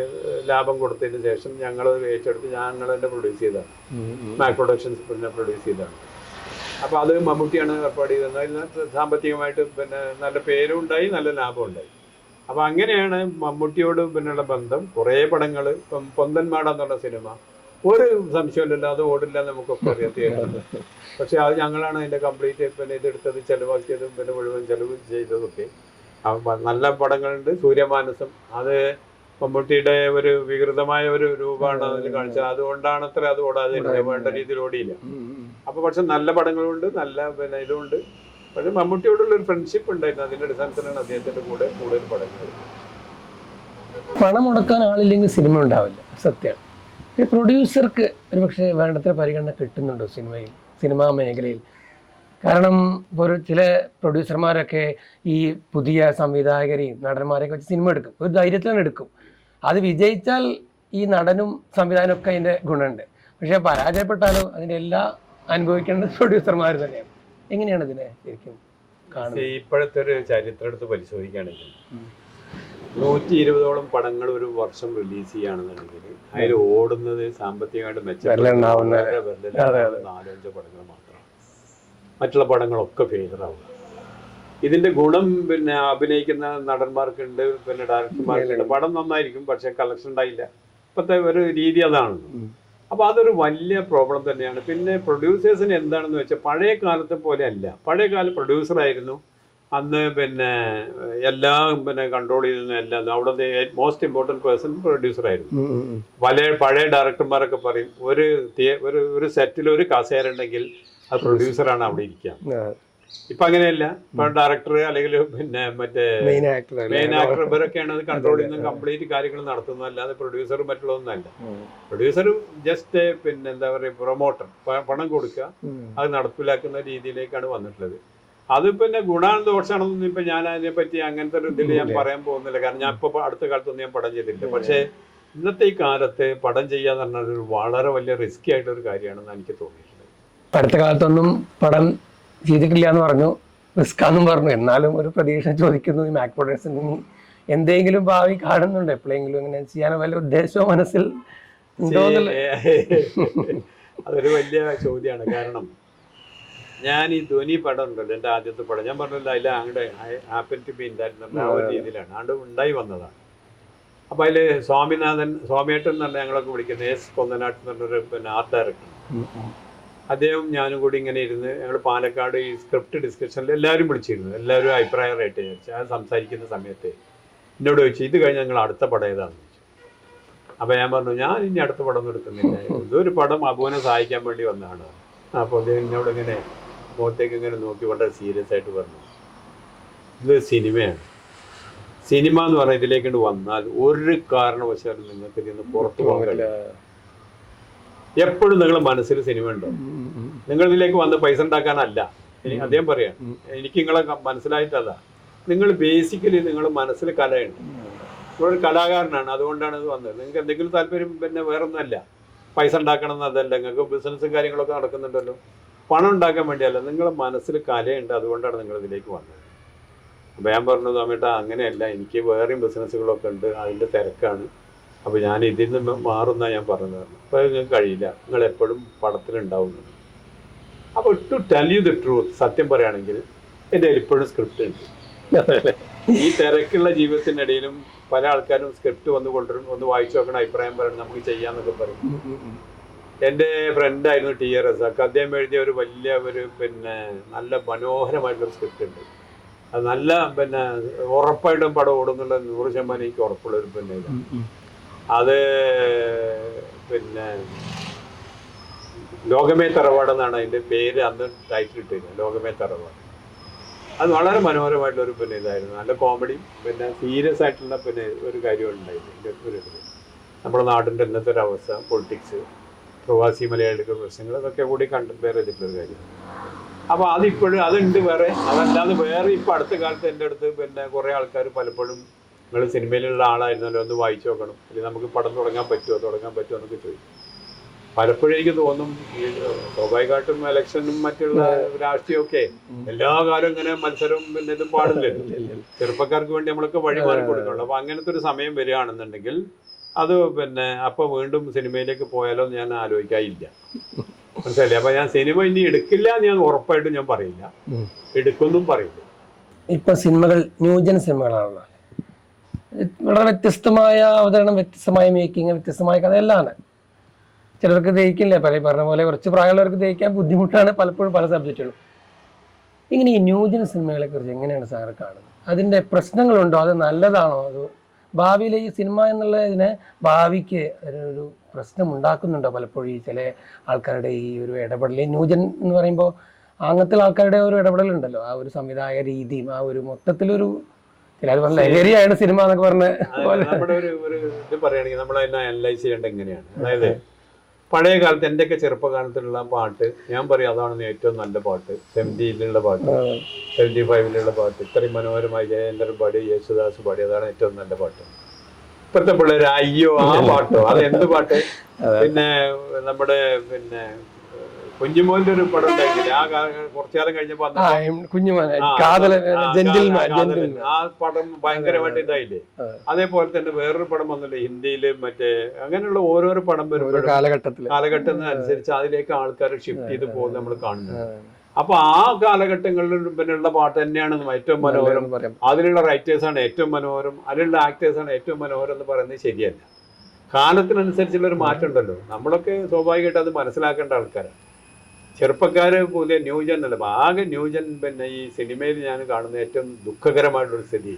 Speaker 2: ലാഭം കൊടുത്തതിന് ശേഷം ഞങ്ങൾ ഏറ്റെടുത്ത് ഞങ്ങൾ തന്നെ പ്രൊഡ്യൂസ് ചെയ്തതാണ്. മാക് പ്രൊഡക്ഷൻസ് പിന്നെ പ്രൊഡ്യൂസ് ചെയ്തതാണ്. അപ്പോൾ അത് മമ്മൂട്ടിയാണ് ഏർപ്പാട് ചെയ്തത്. സാമ്പത്തികമായിട്ട് പിന്നെ നല്ല പേരും ഉണ്ടായി നല്ല ലാഭം ഉണ്ടായി. അപ്പോൾ അങ്ങനെയാണ് മമ്മൂട്ടിയോട് പിന്നെയുള്ള ബന്ധം. കുറേ പടങ്ങൾ ഇപ്പം പൊന്തന്മാടാന്നുള്ള സിനിമ. ഒരു സംശയമില്ലല്ലോ അത് ഓടില്ല നമുക്കൊക്കെ അറിയാം തിയേറ്ററിൽ. പക്ഷേ അത് ഞങ്ങളാണ് അതിന്റെ കംപ്ലീറ്റ് പിന്നെ ഇതെടുത്തത് ചിലവാക്കിയതും പിന്നെ മുഴുവൻ ചിലവ് ചെയ്തതൊക്കെ. നല്ല പടങ്ങളുണ്ട്. സൂര്യമാനസം. അത് മമ്മൂട്ടിയുടെ ഒരു വികൃതമായ ഒരു രൂപമാണ് അതിൽ കാണിച്ചത്. അതുകൊണ്ടാണ് അത്ര അത് ഓടാതെ വേണ്ട രീതിയിൽ ഓടിയില്ല. അപ്പോൾ പക്ഷെ നല്ല പടങ്ങളുണ്ട് നല്ല പിന്നെ ഇതുണ്ട്. പക്ഷെ മമ്മൂട്ടിയോടുള്ള ഒരു ഫ്രണ്ട്ഷിപ്പ് ഉണ്ടായിരുന്നു. അതിന്റെ അടിസ്ഥാനത്തിലാണ് അദ്ദേഹത്തിന്റെ കൂടെ കൂടുതൽ പടങ്ങൾ.
Speaker 1: പണം മുടക്കാൻ ആളില്ലെങ്കിൽ സിനിമ ഉണ്ടാവില്ല. സത്യമാണ് ഈ പ്രൊഡ്യൂസർക്ക് ഒരു പക്ഷേ വേണ്ടത്ര പരിഗണന കിട്ടുന്നുണ്ടോ സിനിമയിൽ സിനിമാ മേഖലയിൽ? കാരണം ഒരു ചില പ്രൊഡ്യൂസർമാരൊക്കെ ഈ പുതിയ സംവിധായകരെയും നടന്മാരെയൊക്കെ വെച്ച് സിനിമ എടുക്കും. ഒരു ധൈര്യത്തിലാണ് എടുക്കും. അത് വിജയിച്ചാൽ ഈ നടനും സംവിധാനമൊക്കെ അതിന്റെ ഗുണമുണ്ട്. പക്ഷേ പരാജയപ്പെട്ടാലും അതിന്റെ എല്ലാ അനുഭവിക്കേണ്ടത് പ്രൊഡ്യൂസർമാർ തന്നെയാണ്. എങ്ങനെയാണ് ഇതിനെ ശരിക്കും
Speaker 2: ഇപ്പോഴത്തെ ഒരു ചരിത്രം എടുത്ത് പരിശോധിക്കുകയാണെങ്കിൽ നൂറ്റി ഇരുപതോളം പടങ്ങൾ ഒരു വർഷം റിലീസ് ചെയ്യുകയാണെന്നുണ്ടെങ്കിൽ അതിൽ ഓടുന്നത് സാമ്പത്തികമായിട്ട് മെച്ചപ്പെടുന്ന നാലഞ്ചോ പടങ്ങൾ മാത്രമാണ്. മറ്റുള്ള പടങ്ങളൊക്കെ ഫെയിലറാവുക ഇതിന്റെ ഗുണം പിന്നെ അഭിനയിക്കുന്ന നടന്മാർക്കുണ്ട് പിന്നെ ഡയറക്ടർമാർക്കുണ്ട് പടം നന്നായിരിക്കും പക്ഷെ കളക്ഷൻ ഉണ്ടായില്ല. ഇപ്പോഴത്തെ ഒരു രീതി അതാണ്. അപ്പോൾ അതൊരു വലിയ പ്രോബ്ലം തന്നെയാണ്. പിന്നെ പ്രൊഡ്യൂസേഴ്സിന് എന്താണെന്ന് വെച്ചാൽ പഴയ കാലത്തെ പോലെ അല്ല. പഴയ കാലം പ്രൊഡ്യൂസറായിരുന്നു അന്ന് പിന്നെ എല്ലാം പിന്നെ കൺട്രോൾ ചെയ്യുന്ന എല്ലാം അവിടുത്തെ മോസ്റ്റ് ഇമ്പോർട്ടന്റ് പേഴ്സൺ പ്രൊഡ്യൂസറായിരുന്നു. പല പഴയ ഡയറക്ടർമാരൊക്കെ പറയും ഒരു ഒരു ഒരു സെറ്റിൽ ഒരു കസേര ഉണ്ടെങ്കിൽ അത് പ്രൊഡ്യൂസറാണ് അവിടെ ഇരിക്കുക. ഇപ്പൊ അങ്ങനെയല്ല. ഇപ്പൊ ഡയറക്ടർ അല്ലെങ്കിൽ പിന്നെ മറ്റേ
Speaker 1: മെയിൻ ആക്ടർ
Speaker 2: മെയിൻ ആക്ടർ ഇവരൊക്കെയാണ് അത് കൺട്രോൾ ചെയ്യുന്ന കംപ്ലീറ്റ് കാര്യങ്ങൾ നടത്തുന്നത് അല്ലാതെ പ്രൊഡ്യൂസർ മറ്റുള്ളതൊന്നും അല്ല. പ്രൊഡ്യൂസർ ജസ്റ്റ് പിന്നെ എന്താ പറയുക പ്രൊമോട്ടർ പണം കൊടുക്കുക. അത് നടപ്പിലാക്കുന്ന രീതിയിലേക്കാണ് വന്നിട്ടുള്ളത്. അത് പിന്നെ ഗുണാണ് ദോഷമാണെന്നൊന്നും ഇപ്പൊ ഞാൻ അതിനെ പറ്റി അങ്ങനത്തെ ഒരു ഇതിൽ ഞാൻ പറയാൻ പോകുന്നില്ല. കാരണം ഞാൻ ഇപ്പൊ അടുത്ത കാലത്തൊന്നും ഞാൻ പടം ചെയ്തിട്ടില്ല. പക്ഷേ ഇന്നത്തെ ഈ കാലത്ത് പടം ചെയ്യാന്ന് പറഞ്ഞാൽ വളരെ വലിയ റിസ്കി ആയിട്ടുള്ള ഒരു കാര്യമാണെന്ന് എനിക്ക് തോന്നിയിട്ടുള്ളത്
Speaker 1: അടുത്ത കാലത്തൊന്നും പടം ചെയ്തിട്ടില്ല എന്ന് പറഞ്ഞു റിസ്ക്കാന്നും പറഞ്ഞു. എന്നാലും ഒരു പ്രതീക്ഷ ചോദിക്കുന്നു ഈ മാക് പ്രൊഡക്ഷൻസിൽ എന്തെങ്കിലും ഭാവി കാണുന്നുണ്ട്? എപ്പോഴെങ്കിലും ഇങ്ങനെ ചെയ്യാൻ വല്ല ഉദ്ദേശമോ മനസ്സിൽ *laughs*
Speaker 2: അതൊരു വലിയ ചോദ്യമാണ്. കാരണം ഞാൻ ഈ ധ്വനി പടം ഉണ്ടല്ലോ എന്റെ ആദ്യത്തെ പടം. ഞാൻ പറഞ്ഞല്ലോ അതിൽ അങ്ങോട്ട് ആപ്പിൾ ടു ബി ഉണ്ടായിരുന്നു ആ ഒരു രീതിയിലാണ്. ആണ്ട് ഉണ്ടായി വന്നതാണ്. അപ്പോൾ അതിൽ സ്വാമിനാഥൻ സ്വാമിയേട്ടൻ എന്ന് പറഞ്ഞാൽ ഞങ്ങളൊക്കെ വിളിക്കുന്നത് എസ് കൊന്നനാട്ട് എന്ന് പറഞ്ഞൊരു പിന്നെ ആർട്ട് ഡയറക്ടർ അദ്ദേഹം ഞാനും കൂടി ഇങ്ങനെ ഇരുന്ന് ഞങ്ങൾ പാലക്കാട് ഈ സ്ക്രിപ്റ്റ് ഡിസ്കഷനിൽ എല്ലാവരും വിളിച്ചിരുന്നു. എല്ലാവരും അഭിപ്രായം റേറ്റ് ചോദിച്ചു അത് സംസാരിക്കുന്ന സമയത്ത് എന്നോട് ചോദിച്ചു ഇത് കഴിഞ്ഞ് ഞങ്ങൾ അടുത്ത പടം ഏതാണെന്ന് ചോദിച്ചു അപ്പോൾ ഞാൻ പറഞ്ഞു ഞാൻ ഇനി അടുത്ത പടം എടുക്കുന്നില്ല. ഇതൊരു പടം അബുവിനെ സഹായിക്കാൻ വേണ്ടി വന്നതാണ്. അപ്പോൾ അദ്ദേഹം എന്നോട് ഇങ്ങനെ മുഖത്തേക്ക് ഇങ്ങനെ നോക്കി വളരെ സീരിയസ് ആയിട്ട് പറഞ്ഞു. ഇത് സിനിമയാണ്. സിനിമ എന്ന് പറഞ്ഞാൽ ഇതിലേക്ക് വന്നാൽ ഒരു കാരണവശാലും നിങ്ങൾക്ക് ഇതിൽ നിന്ന് പുറത്തു പോകാൻ കഴിയില്ല. എപ്പോഴും നിങ്ങൾ മനസ്സിൽ സിനിമ ഉണ്ടോ? നിങ്ങൾ ഇതിലേക്ക് വന്ന് പൈസ ഉണ്ടാക്കാനല്ല. അദ്ദേഹം പറയാം എനിക്ക് നിങ്ങളെ മനസ്സിലായിട്ടല്ല. നിങ്ങൾ ബേസിക്കലി നിങ്ങൾ മനസ്സിൽ കലയുണ്ട്. നിങ്ങളൊരു കലാകാരനാണ് അതുകൊണ്ടാണ് ഇത് വന്നത്. നിങ്ങൾക്ക് എന്തെങ്കിലും താല്പര്യം പിന്നെ വേറൊന്നുമല്ല. പൈസ ഉണ്ടാക്കണം എന്നതല്ല നിങ്ങൾക്ക് ബിസിനസ്സും കാര്യങ്ങളൊക്കെ നടക്കുന്നുണ്ടല്ലോ. പണം ഉണ്ടാക്കാൻ വേണ്ടിയല്ല നിങ്ങൾ മനസ്സിൽ കലയുണ്ട് അതുകൊണ്ടാണ് നിങ്ങൾ ഇതിലേക്ക് വന്നത്. അപ്പോൾ ഞാൻ പറഞ്ഞു തോമേട്ട അങ്ങനെയല്ല. എനിക്ക് വേറെയും ബിസിനസ്സുകളൊക്കെ ഉണ്ട് അതിന്റെ തിരക്കാണ്. അപ്പോൾ ഞാൻ ഇതിൽ നിന്ന് മാറുന്ന ഞാൻ പറഞ്ഞത്. അപ്പോൾ നിങ്ങൾക്ക് കഴിയില്ല. നിങ്ങൾ എപ്പോഴും പടത്തിലുണ്ടാവുന്നു അപ്പോൾ to tell you the truth സത്യം പറയുകയാണെങ്കിൽ എന്റെ ഇപ്പോഴും സ്ക്രിപ്റ്റ് ഉണ്ട്. ഈ തിരക്കുള്ള ജീവിതത്തിനിടയിലും പല ആൾക്കാരും സ്ക്രിപ്റ്റ് വന്നു കൊണ്ടുവരും ഒന്ന് വായിച്ചു നോക്കണം അഭിപ്രായം പറയണം നമുക്ക് ചെയ്യാന്നൊക്കെ പറയും. എന്റെ ഫ്രണ്ടായിരുന്നു ടി ആർ റസാഖ് അദ്ദേഹം എഴുതിയ ഒരു വലിയ ഒരു പിന്നെ നല്ല മനോഹരമായിട്ടുള്ള സ്ക്രിപ്റ്റ് ഉണ്ട്. അത് നല്ല പിന്നെ ഉറപ്പായിട്ടും പടം ഓടുന്നുള്ള നൂറ് ശതമാനം എനിക്ക് ഉറപ്പുള്ള ഒരു പിന്നെ. അത് പിന്നെ ലോകമേ തറവാട് എന്നാണ് അതിന്റെ പേര് അന്ന് ടൈറ്റിൽ ഇട്ടിരുന്നത് ലോകമേ തറവാട് അത് വളരെ മനോഹരമായിട്ടുള്ള ഒരു പിന്നെ ഇതായിരുന്നു. നല്ല കോമഡി പിന്നെ സീരിയസ് ആയിട്ടുള്ള പിന്നെ ഒരു കാര്യം ഉണ്ടായിരുന്നു ഒരു നമ്മുടെ നാടിന്റെ ഇന്നത്തെ ഒരു അവസ്ഥ പൊളിറ്റിക്സ് പ്രവാസി മലയാളികളുടെ പ്രശ്നങ്ങൾ അതൊക്കെ കൂടി കമ്പയർ ചെയ്തിട്ടുള്ളൊരു കാര്യം. അപ്പോൾ അതിപ്പോഴും അതുണ്ട് വേറെ. അതല്ലാതെ വേറെ ഇപ്പോൾ അടുത്ത കാലത്ത് എന്റെ അടുത്ത് പിന്നെ കുറേ ആൾക്കാർ പലപ്പോഴും നിങ്ങൾ സിനിമയിലുള്ള ആളായിരുന്നല്ലോ ഒന്ന് വായിച്ചു നോക്കണം. അല്ലെങ്കിൽ നമുക്ക് പടം തുടങ്ങാൻ പറ്റുമോ തുടങ്ങാൻ പറ്റുമോ എന്നൊക്കെ ചോദിക്കും. പലപ്പോഴും എനിക്ക് തോന്നും ഈ സ്വാഭാവികമായിട്ടും ഇലക്ഷനും മറ്റുള്ള രാഷ്ട്രീയമൊക്കെ എല്ലാ കാലവും ഇങ്ങനെ മത്സരവും പിന്നെ ഇതും പാടില്ലല്ലോ ചെറുപ്പക്കാർക്ക് വേണ്ടി നമ്മളൊക്കെ വഴി മാറി കൊടുക്കുള്ളൂ അപ്പൊ അങ്ങനത്തെ ഒരു സമയം വരികയാണെന്നുണ്ടെങ്കിൽ അത് പിന്നെ അപ്പൊ വീണ്ടും സിനിമയിലേക്ക് പോയാലോ എന്ന് ഞാൻ ആലോചിക്കാറില്ല മനസ്സിലായില്ലേ? അപ്പൊ ഞാൻ സിനിമ ഇനി എടുക്കില്ല എന്ന് ഞാൻ ഉറപ്പായിട്ടും ഞാൻ പറയില്ല. എടുക്കൊന്നും പറയില്ല.
Speaker 1: ഇപ്പൊ സിനിമകൾ ന്യൂജൻ സിനിമകളാണല്ലോ. വളരെ വ്യത്യസ്തമായ അവതരണം വ്യത്യസ്തമായ മേക്കിങ് വ്യത്യസ്തമായ കഥ എല്ലാമാണ്. ചിലർക്ക് ദഹിക്കില്ല. പല പറഞ്ഞ പോലെ കുറച്ച് പ്രായമുള്ളവർക്ക് ദഹിക്കാൻ ബുദ്ധിമുട്ടാണ് പലപ്പോഴും പല സബ്ജക്റ്റുകളും ഇങ്ങനെ ഈ ന്യൂജന സിനിമകളെ കുറിച്ച് എങ്ങനെയാണ് സാറ് കാണുന്നത്? അതിന്റെ പ്രശ്നങ്ങളുണ്ടോ? അത് നല്ലതാണോ? അതോ ഭാവിയിലെ ഈ സിനിമ എന്നുള്ള ഇതിനെ ഭാവിക്ക് ഒരു- പ്രശ്നം ഉണ്ടാക്കുന്നുണ്ടോ? പലപ്പോഴും ഈ ചില ആൾക്കാരുടെ ഈ ഒരു ഇടപെടൽ ന്യൂജൻ എന്ന് പറയുമ്പോൾ അങ്ങനത്തെ ആൾക്കാരുടെ ഒരു ഇടപെടലുണ്ടല്ലോ. ആ ഒരു സംവിധായ രീതിയും ആ ഒരു മൊത്തത്തിലൊരു ലഹരിയാണ് സിനിമ എന്നൊക്കെ പറഞ്ഞ
Speaker 2: നമ്മുടെ ഒരു ഒരു ഇത് പറയുകയാണെങ്കിൽ നമ്മൾ അതിനെ അനലൈസ് ചെയ്യേണ്ടത് എങ്ങനെയാണ് അതായത് പഴയ കാലത്ത് എന്റെയൊക്കെ ചെറുപ്പകാലത്തിലുള്ള പാട്ട് ഞാൻ പറയും അതാണ് ഏറ്റവും നല്ല പാട്ട്. സെവന്റിയിലുള്ള പാട്ട് സെവന്റി ഫൈവിലുള്ള പാട്ട് ഇത്രയും മനോഹരമായി ജയേന്ദ്രൻ പാടി യേശുദാസ് പാടി അതാണ് ഏറ്റവും നല്ല പാട്ട്. ഇപ്പോഴത്തെ പിള്ളേർ അയ്യോ ആ പാട്ടോ? അത് എന്ത് പാട്ട്? പിന്നെ നമ്മുടെ പിന്നെ കുഞ്ഞുമോന്റെ ഒരു പടം ഉണ്ടായിരുന്നില്ലേ ആ കുറച്ചുകാലം കുറച്ചു കാലം കഴിഞ്ഞപ്പോ
Speaker 1: ആ കുഞ്ഞുമാൻ
Speaker 2: പടം ഭയങ്കരമായിട്ട് ഇതായില്ലേ? അതേപോലെ തന്നെ വേറൊരു പടം വന്നില്ലേ ഹിന്ദിയിൽ മറ്റേ അങ്ങനെയുള്ള ഓരോരോ പടം
Speaker 1: വരുമ്പോൾ
Speaker 2: കാലഘട്ടത്തിൽ
Speaker 1: കാലഘട്ടം
Speaker 2: കാലഘട്ടത്തിനനുസരിച്ച് അതിലേക്ക് ആൾക്കാർ ഷിഫ്റ്റ് ചെയ്ത് പോകുന്നത് നമ്മൾ കാണുന്നത് അപ്പൊ ആ കാലഘട്ടങ്ങളിൽ പിന്നെയുള്ള പാട്ട് തന്നെയാണ് ഏറ്റവും മനോഹരം. അതിലുള്ള റൈറ്റേഴ്സാണ് ഏറ്റവും മനോഹരം. അതിലുള്ള ആക്ടേഴ്സാണ് ഏറ്റവും മനോഹരം എന്ന് പറയുന്നത് ശരിയല്ല. കാലത്തിനനുസരിച്ചുള്ള ഒരു മാറ്റം ഉണ്ടല്ലോ. നമ്മളൊക്കെ സ്വാഭാവികമായിട്ട് അത് മനസ്സിലാക്കേണ്ട ആൾക്കാരാണ്. ചെറുപ്പക്കാര് പുതിയ ന്യൂജൻ അല്ല ആകെ ന്യൂജൻ പിന്നെ ഈ സിനിമയിൽ ഞാൻ കാണുന്ന ഏറ്റവും ദുഃഖകരമായിട്ടുള്ള സ്ഥിതി.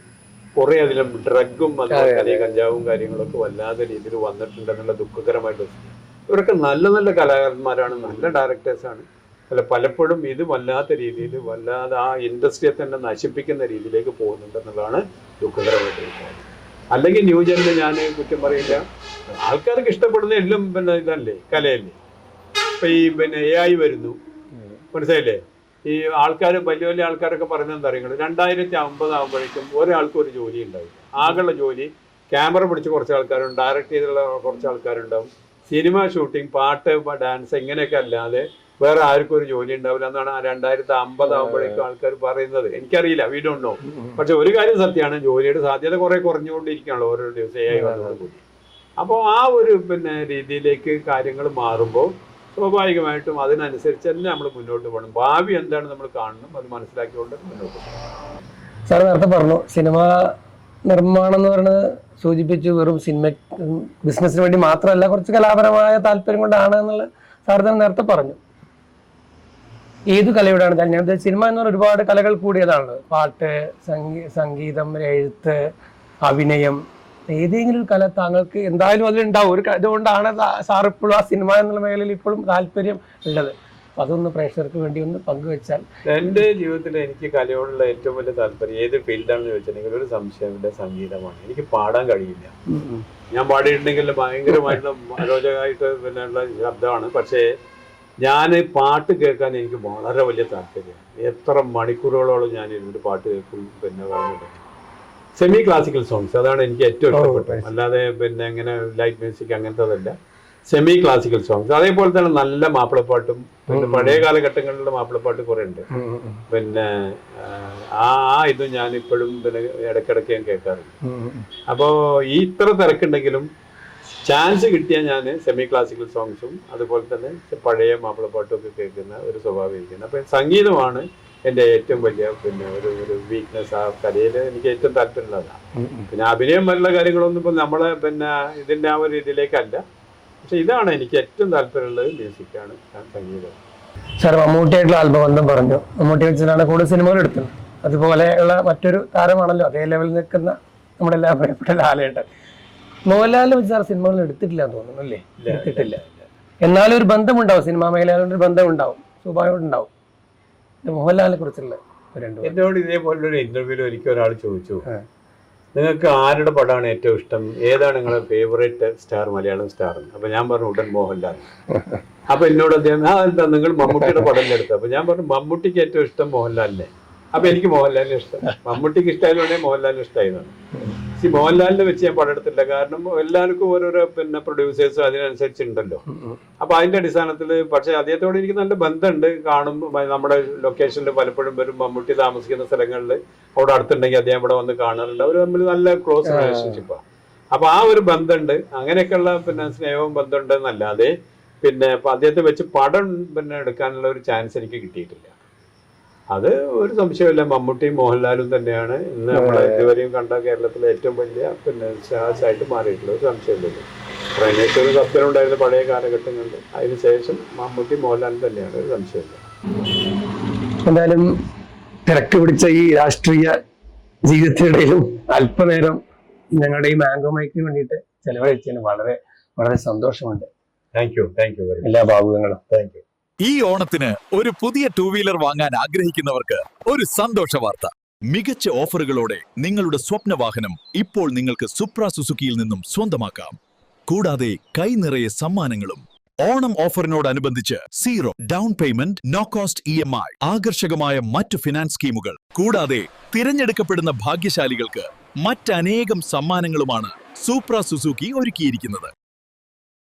Speaker 2: കുറെ അതിലും ഡ്രഗും അതുപോലെ തന്നെ കഞ്ചാവും കാര്യങ്ങളൊക്കെ വല്ലാത്ത രീതിയിൽ വന്നിട്ടുണ്ടെന്നുള്ള ദുഃഖകരമായിട്ടുള്ള സ്ഥിതി. ഇവരൊക്കെ നല്ല നല്ല കലാകാരന്മാരാണ് നല്ല ഡയറക്ടേഴ്സാണ് അല്ല പലപ്പോഴും ഇത് വല്ലാത്ത രീതിയിൽ വല്ലാതെ ആ ഇൻഡസ്ട്രിയെ തന്നെ നശിപ്പിക്കുന്ന രീതിയിലേക്ക് പോകുന്നുണ്ടെന്നുള്ളതാണ് ദുഃഖകരമായിട്ടുള്ള കാര്യം. അല്ലെങ്കിൽ ന്യൂജനിൽ ഞാൻ കുറ്റം പറയില്ല. ആൾക്കാർക്ക് ഇഷ്ടപ്പെടുന്ന എല്ലാം പിന്നെ ഇതല്ലേ കലയല്ലേ. ഇപ്പൊ ഈ പിന്നെ എ ഐ വരുന്നു. മനസ്സിലായില്ലേ? ഈ ആൾക്കാർ വലിയ വലിയ ആൾക്കാരൊക്കെ പറയുന്നത് എന്താ അറിയുന്നത് രണ്ടായിരത്തി അമ്പത് ആകുമ്പോഴേക്കും ഒരാൾക്കും ഒരു ജോലി ഉണ്ടാവും. ആകെയുള്ള ജോലി ക്യാമറ പിടിച്ച് കുറച്ച് ആൾക്കാരുണ്ട് ഡയറക്റ്റ് ചെയ്തുള്ള കുറച്ച് ആൾക്കാരുണ്ടാവും. സിനിമ ഷൂട്ടിംഗ് പാട്ട് ഡാൻസ് ഇങ്ങനെയൊക്കെ അല്ലാതെ വേറെ ആർക്കും ഒരു ജോലി ഉണ്ടാവില്ല എന്നാണ് രണ്ടായിരത്തി അമ്പത് ആകുമ്പോഴേക്കും ആൾക്കാർ പറയുന്നത്. എനിക്കറിയില്ല വി ഡോണ്ട് നോ പക്ഷെ ഒരു കാര്യം സത്യമാണ് ജോലിയുടെ സാധ്യത കുറെ കുറഞ്ഞുകൊണ്ടിരിക്കുകയാണല്ലോ ഓരോ ദിവസം അപ്പോൾ ആ ഒരു പിന്നെ രീതിയിലേക്ക് കാര്യങ്ങൾ മാറുമ്പോൾ സ്വാഭാവികമായിട്ടും തന്നെ നമ്മൾ മുന്നോട്ട് പോകണം. ഭാവി എന്താണ് നമ്മൾ കാണണം അത് മനസ്സിലാക്കിക്കൊണ്ട് മുന്നോട്ട് പോകണം.
Speaker 1: സാർ നേരത്തെ പറഞ്ഞു സിനിമ നിർമ്മാണം എന്ന് പറയുന്നത് സൂചിപ്പിച്ചു വെറും സിനിമ ബിസിനസ്സിന് വേണ്ടി മാത്രമല്ല കുറച്ച് കലാപരമായ താല്പര്യം കൊണ്ടാണ് എന്നുള്ള സാർ നേരത്തെ പറഞ്ഞു. ഏത് കലയോടാണ്? ഞാൻ ഞാൻ സിനിമ എന്ന് പറഞ്ഞാൽ ഒരുപാട് കലകൾ കൂടിയതാണ് പാട്ട് സംഗീ സംഗീതം എഴുത്ത് അഭിനയം ഏതെങ്കിലും ഒരു കല താങ്കൾക്ക് എന്തായാലും അതിലുണ്ടാവും. ഒരു ഇതുകൊണ്ടാണ് സാർ ഇപ്പോഴും ആ സിനിമ എന്നുള്ള മേഖലയിൽ ഇപ്പോഴും താല്പര്യം ഉള്ളത്. അതൊന്ന് പ്രേക്ഷകർക്ക് വേണ്ടി ഒന്ന് പങ്കുവെച്ചാൽ
Speaker 2: എന്റെ ജീവിതത്തിൽ എനിക്ക് കലയോടുള്ള ഏറ്റവും വലിയ താല്പര്യം ഏത് ഫീൽഡാണെന്ന് ചോദിച്ചിട്ടുണ്ടെങ്കിൽ ഒരു സംശയമില്ല സംഗീതമാണ്. എനിക്ക് പാടാൻ കഴിയില്ല. ഞാൻ പാടിയിട്ടുണ്ടെങ്കിൽ ഭയങ്കരമായിട്ടുള്ള അരോചകമായിട്ട് പിന്നെ ഉള്ള ശബ്ദമാണ്. പക്ഷേ ഞാൻ പാട്ട് കേൾക്കാൻ എനിക്ക് വളരെ വലിയ താല്പര്യമാണ്. എത്ര മണിക്കൂറുകളോളം ഞാൻ ഇരുന്നിട്ട് പാട്ട് കേൾക്കും പിന്നെ പറഞ്ഞിട്ട് സെമി ക്ലാസിക്കൽ സോങ്സ് അതാണ് എനിക്ക് ഏറ്റവും ഇഷ്ടപ്പെട്ടത്. അല്ലാതെ പിന്നെ ഇങ്ങനെ ലൈറ്റ് മ്യൂസിക് അങ്ങനത്തതല്ല സെമി ക്ലാസിക്കൽ സോങ്സ് അതേപോലെ തന്നെ നല്ല മാപ്പിളപ്പാട്ടും പിന്നെ പഴയ കാലഘട്ടങ്ങളിലുള്ള മാപ്പിളപ്പാട്ട് കുറേ ഉണ്ട്. പിന്നെ ആ, ആ ഇതും ഇത് ഞാൻ ഇപ്പോഴും പിന്നെ ഇടയ്ക്കിടയ്ക്ക് ഞാൻ കേൾക്കാറുണ്ട്. അപ്പോൾ ഈ ഇത്ര തിരക്കുണ്ടെങ്കിലും ചാൻസ് കിട്ടിയാൽ ഞാൻ സെമി ക്ലാസിക്കൽ സോങ്സും അതുപോലെ തന്നെ പഴയ മാപ്പിളപ്പാട്ടും ഒക്കെ കേൾക്കുന്ന ഒരു സ്വഭാവം ഇരിക്കുന്നത് അപ്പം സംഗീതമാണ് എന്റെ ഏറ്റവും വലിയ പിന്നെ ഒരു ഒരു വീക്ക്നെസ് ആ കലയിൽ എനിക്ക് ഏറ്റവും താല്പര്യമുള്ളതാണ് പിന്നെ അഭിനയം വല്ല കാര്യങ്ങളൊന്നും ഇപ്പം നമ്മളെ പിന്നെ ഇതിന്റെ ആ ഒരു ഇതിലേക്കല്ല പക്ഷെ ഇതാണ് എനിക്ക് ഏറ്റവും താല്പര്യമുള്ളത് മ്യൂസിക്കാണ് സംഗീതം.
Speaker 1: സാർ മമ്മൂട്ടിയായിട്ടുള്ള ആത്മബന്ധം പറഞ്ഞു. മമ്മൂട്ടി വെച്ചിട്ടാണ് കൂടുതൽ സിനിമകൾ എടുത്തത്. അതുപോലെയുള്ള മറ്റൊരു താരമാണല്ലോ അതേ ലെവലിൽ നിൽക്കുന്ന നമ്മുടെ എല്ലാ പ്രിയപ്പെട്ട ലാലേട്ടൻ. മോഹൻലാലിനെ വെച്ച് സാർ സിനിമകൾ എടുത്തിട്ടില്ല എന്ന് തോന്നുന്നു അല്ലേ? എടുത്തിട്ടില്ല. എന്നാലും ഒരു ബന്ധമുണ്ടാവും സിനിമാ മേഖലയിലുണ്ട് ഒരു ബന്ധമുണ്ടാവും സ്വാഭാവികമായിട്ടും ഉണ്ടാവും ഇത് മോഹൻലാലിനെ കുറിച്ചുള്ള ഒരു.
Speaker 2: എന്നോട് ഇതേപോലൊരു ഇന്റർവ്യൂവിൽ ഒരിക്കൽ ഒരാൾ ചോദിച്ചു. നിങ്ങൾക്ക് ആരുടെ പടമാണ് ഏറ്റവും ഇഷ്ടം? ഏതാണ് നിങ്ങളുടെ ഫേവറേറ്റ് സ്റ്റാർ മലയാളം സ്റ്റാർ അപ്പൊ ഞാൻ പറഞ്ഞു ഉടൻ മോഹൻലാൽ. അപ്പൊ എന്നോട് അദ്ദേഹം ആ എന്താ നിങ്ങൾ മമ്മൂട്ടിയുടെ പടം എടുത്തു അപ്പൊ ഞാൻ പറഞ്ഞു മമ്മൂട്ടിക്ക് ഏറ്റവും ഇഷ്ടം മോഹൻലാലിനെ. അപ്പൊ എനിക്ക് മോഹൻലാലിനെ ഇഷ്ടം. മമ്മൂട്ടിക്ക് ഇഷ്ടമായതുകൊണ്ടേ മോഹൻലാലിനെ ഇഷ്ടമായതാണ്. സി മോഹൻലാലിനെ വെച്ച് ഞാൻ പടമെടുത്തില്ല കാരണം എല്ലാവർക്കും ഓരോരോ പിന്നെ പ്രൊഡ്യൂസേഴ്സ് അതിനനുസരിച്ച് ഉണ്ടല്ലോ. അപ്പൊ അതിന്റെ അടിസ്ഥാനത്തിൽ പക്ഷെ അദ്ദേഹത്തോട് എനിക്ക് നല്ല ബന്ധമുണ്ട് കാണും നമ്മുടെ ലൊക്കേഷനിൽ പലപ്പോഴും വരും മമ്മൂട്ടി താമസിക്കുന്ന സ്ഥലങ്ങളിൽ അവിടെ അടുത്തുണ്ടെങ്കിൽ അദ്ദേഹം ഇവിടെ വന്ന് കാണാറുണ്ട്. അവർ തമ്മിൽ നല്ല ക്ലോസ് റിലേഷൻഷിപ്പാണ് അപ്പൊ ആ ഒരു ബന്ധമുണ്ട് അങ്ങനെയൊക്കെയുള്ള പിന്നെ സ്നേഹവും ബന്ധമുണ്ട് എന്നല്ലാതെ പിന്നെ അദ്ദേഹത്തെ വെച്ച് പടം പിന്നെ എടുക്കാനുള്ള ഒരു ചാൻസ് എനിക്ക് കിട്ടിയിട്ടില്ല. അത് ഒരു സംശയമില്ല മമ്മൂട്ടിയും മോഹൻലാലും തന്നെയാണ്. ഇന്ന് നമ്മൾ ഇതുവരെയും കണ്ട കേരളത്തിലെ ഏറ്റവും വലിയ പിന്നെ സ്റ്റാർസ് ആയിട്ട് മാറിയിട്ടുള്ള ഒരു സംശയമില്ലല്ലോ പ്രൈനേശ്വർ സത്യനുണ്ടായിരുന്ന പഴയ കാലഘട്ടങ്ങളിൽ അതിനുശേഷം മമ്മൂട്ടി മോഹൻലാലും തന്നെയാണ് ഒരു സംശയമില്ല
Speaker 1: എന്തായാലും തിരക്ക് പിടിച്ച ഈ രാഷ്ട്രീയ ജീവിതത്തിനിടയിലും അല്പനേരം ഞങ്ങളുടെ ഈ മാംഗോ മൈക്കിന് വേണ്ടിയിട്ട് ചെലവഴിച്ചതിന് വളരെ വളരെ സന്തോഷമുണ്ട്.
Speaker 2: താങ്ക് യു താങ്ക് യു
Speaker 1: എല്ലാ ഭാവുകങ്ങളും.
Speaker 2: താങ്ക് യു
Speaker 3: ഈ ഓണത്തിന് ഒരു പുതിയ ടൂ വീലർ വാങ്ങാൻ ആഗ്രഹിക്കുന്നവർക്ക് ഒരു സന്തോഷ വാർത്ത. മികച്ച ഓഫറുകളോടെ നിങ്ങളുടെ സ്വപ്ന വാഹനം ഇപ്പോൾ നിങ്ങൾക്ക് സുപ്ര സുസുക്കിയിൽ നിന്നും സ്വന്തമാക്കാം. കൂടാതെ കൈ നിറയെ സമ്മാനങ്ങളും Onam ഓഫറിനോടനുബന്ധിച്ച് zero down payment no cost E M I ആകർഷകമായ മറ്റു ഫിനാൻസ് സ്കീമുകൾ. കൂടാതെ തിരഞ്ഞെടുക്കപ്പെടുന്ന ഭാഗ്യശാലികൾക്ക് മറ്റനേകം സമ്മാനങ്ങളുമാണ് സൂപ്ര സുസുക്കി ഒരുക്കിയിരിക്കുന്നത്.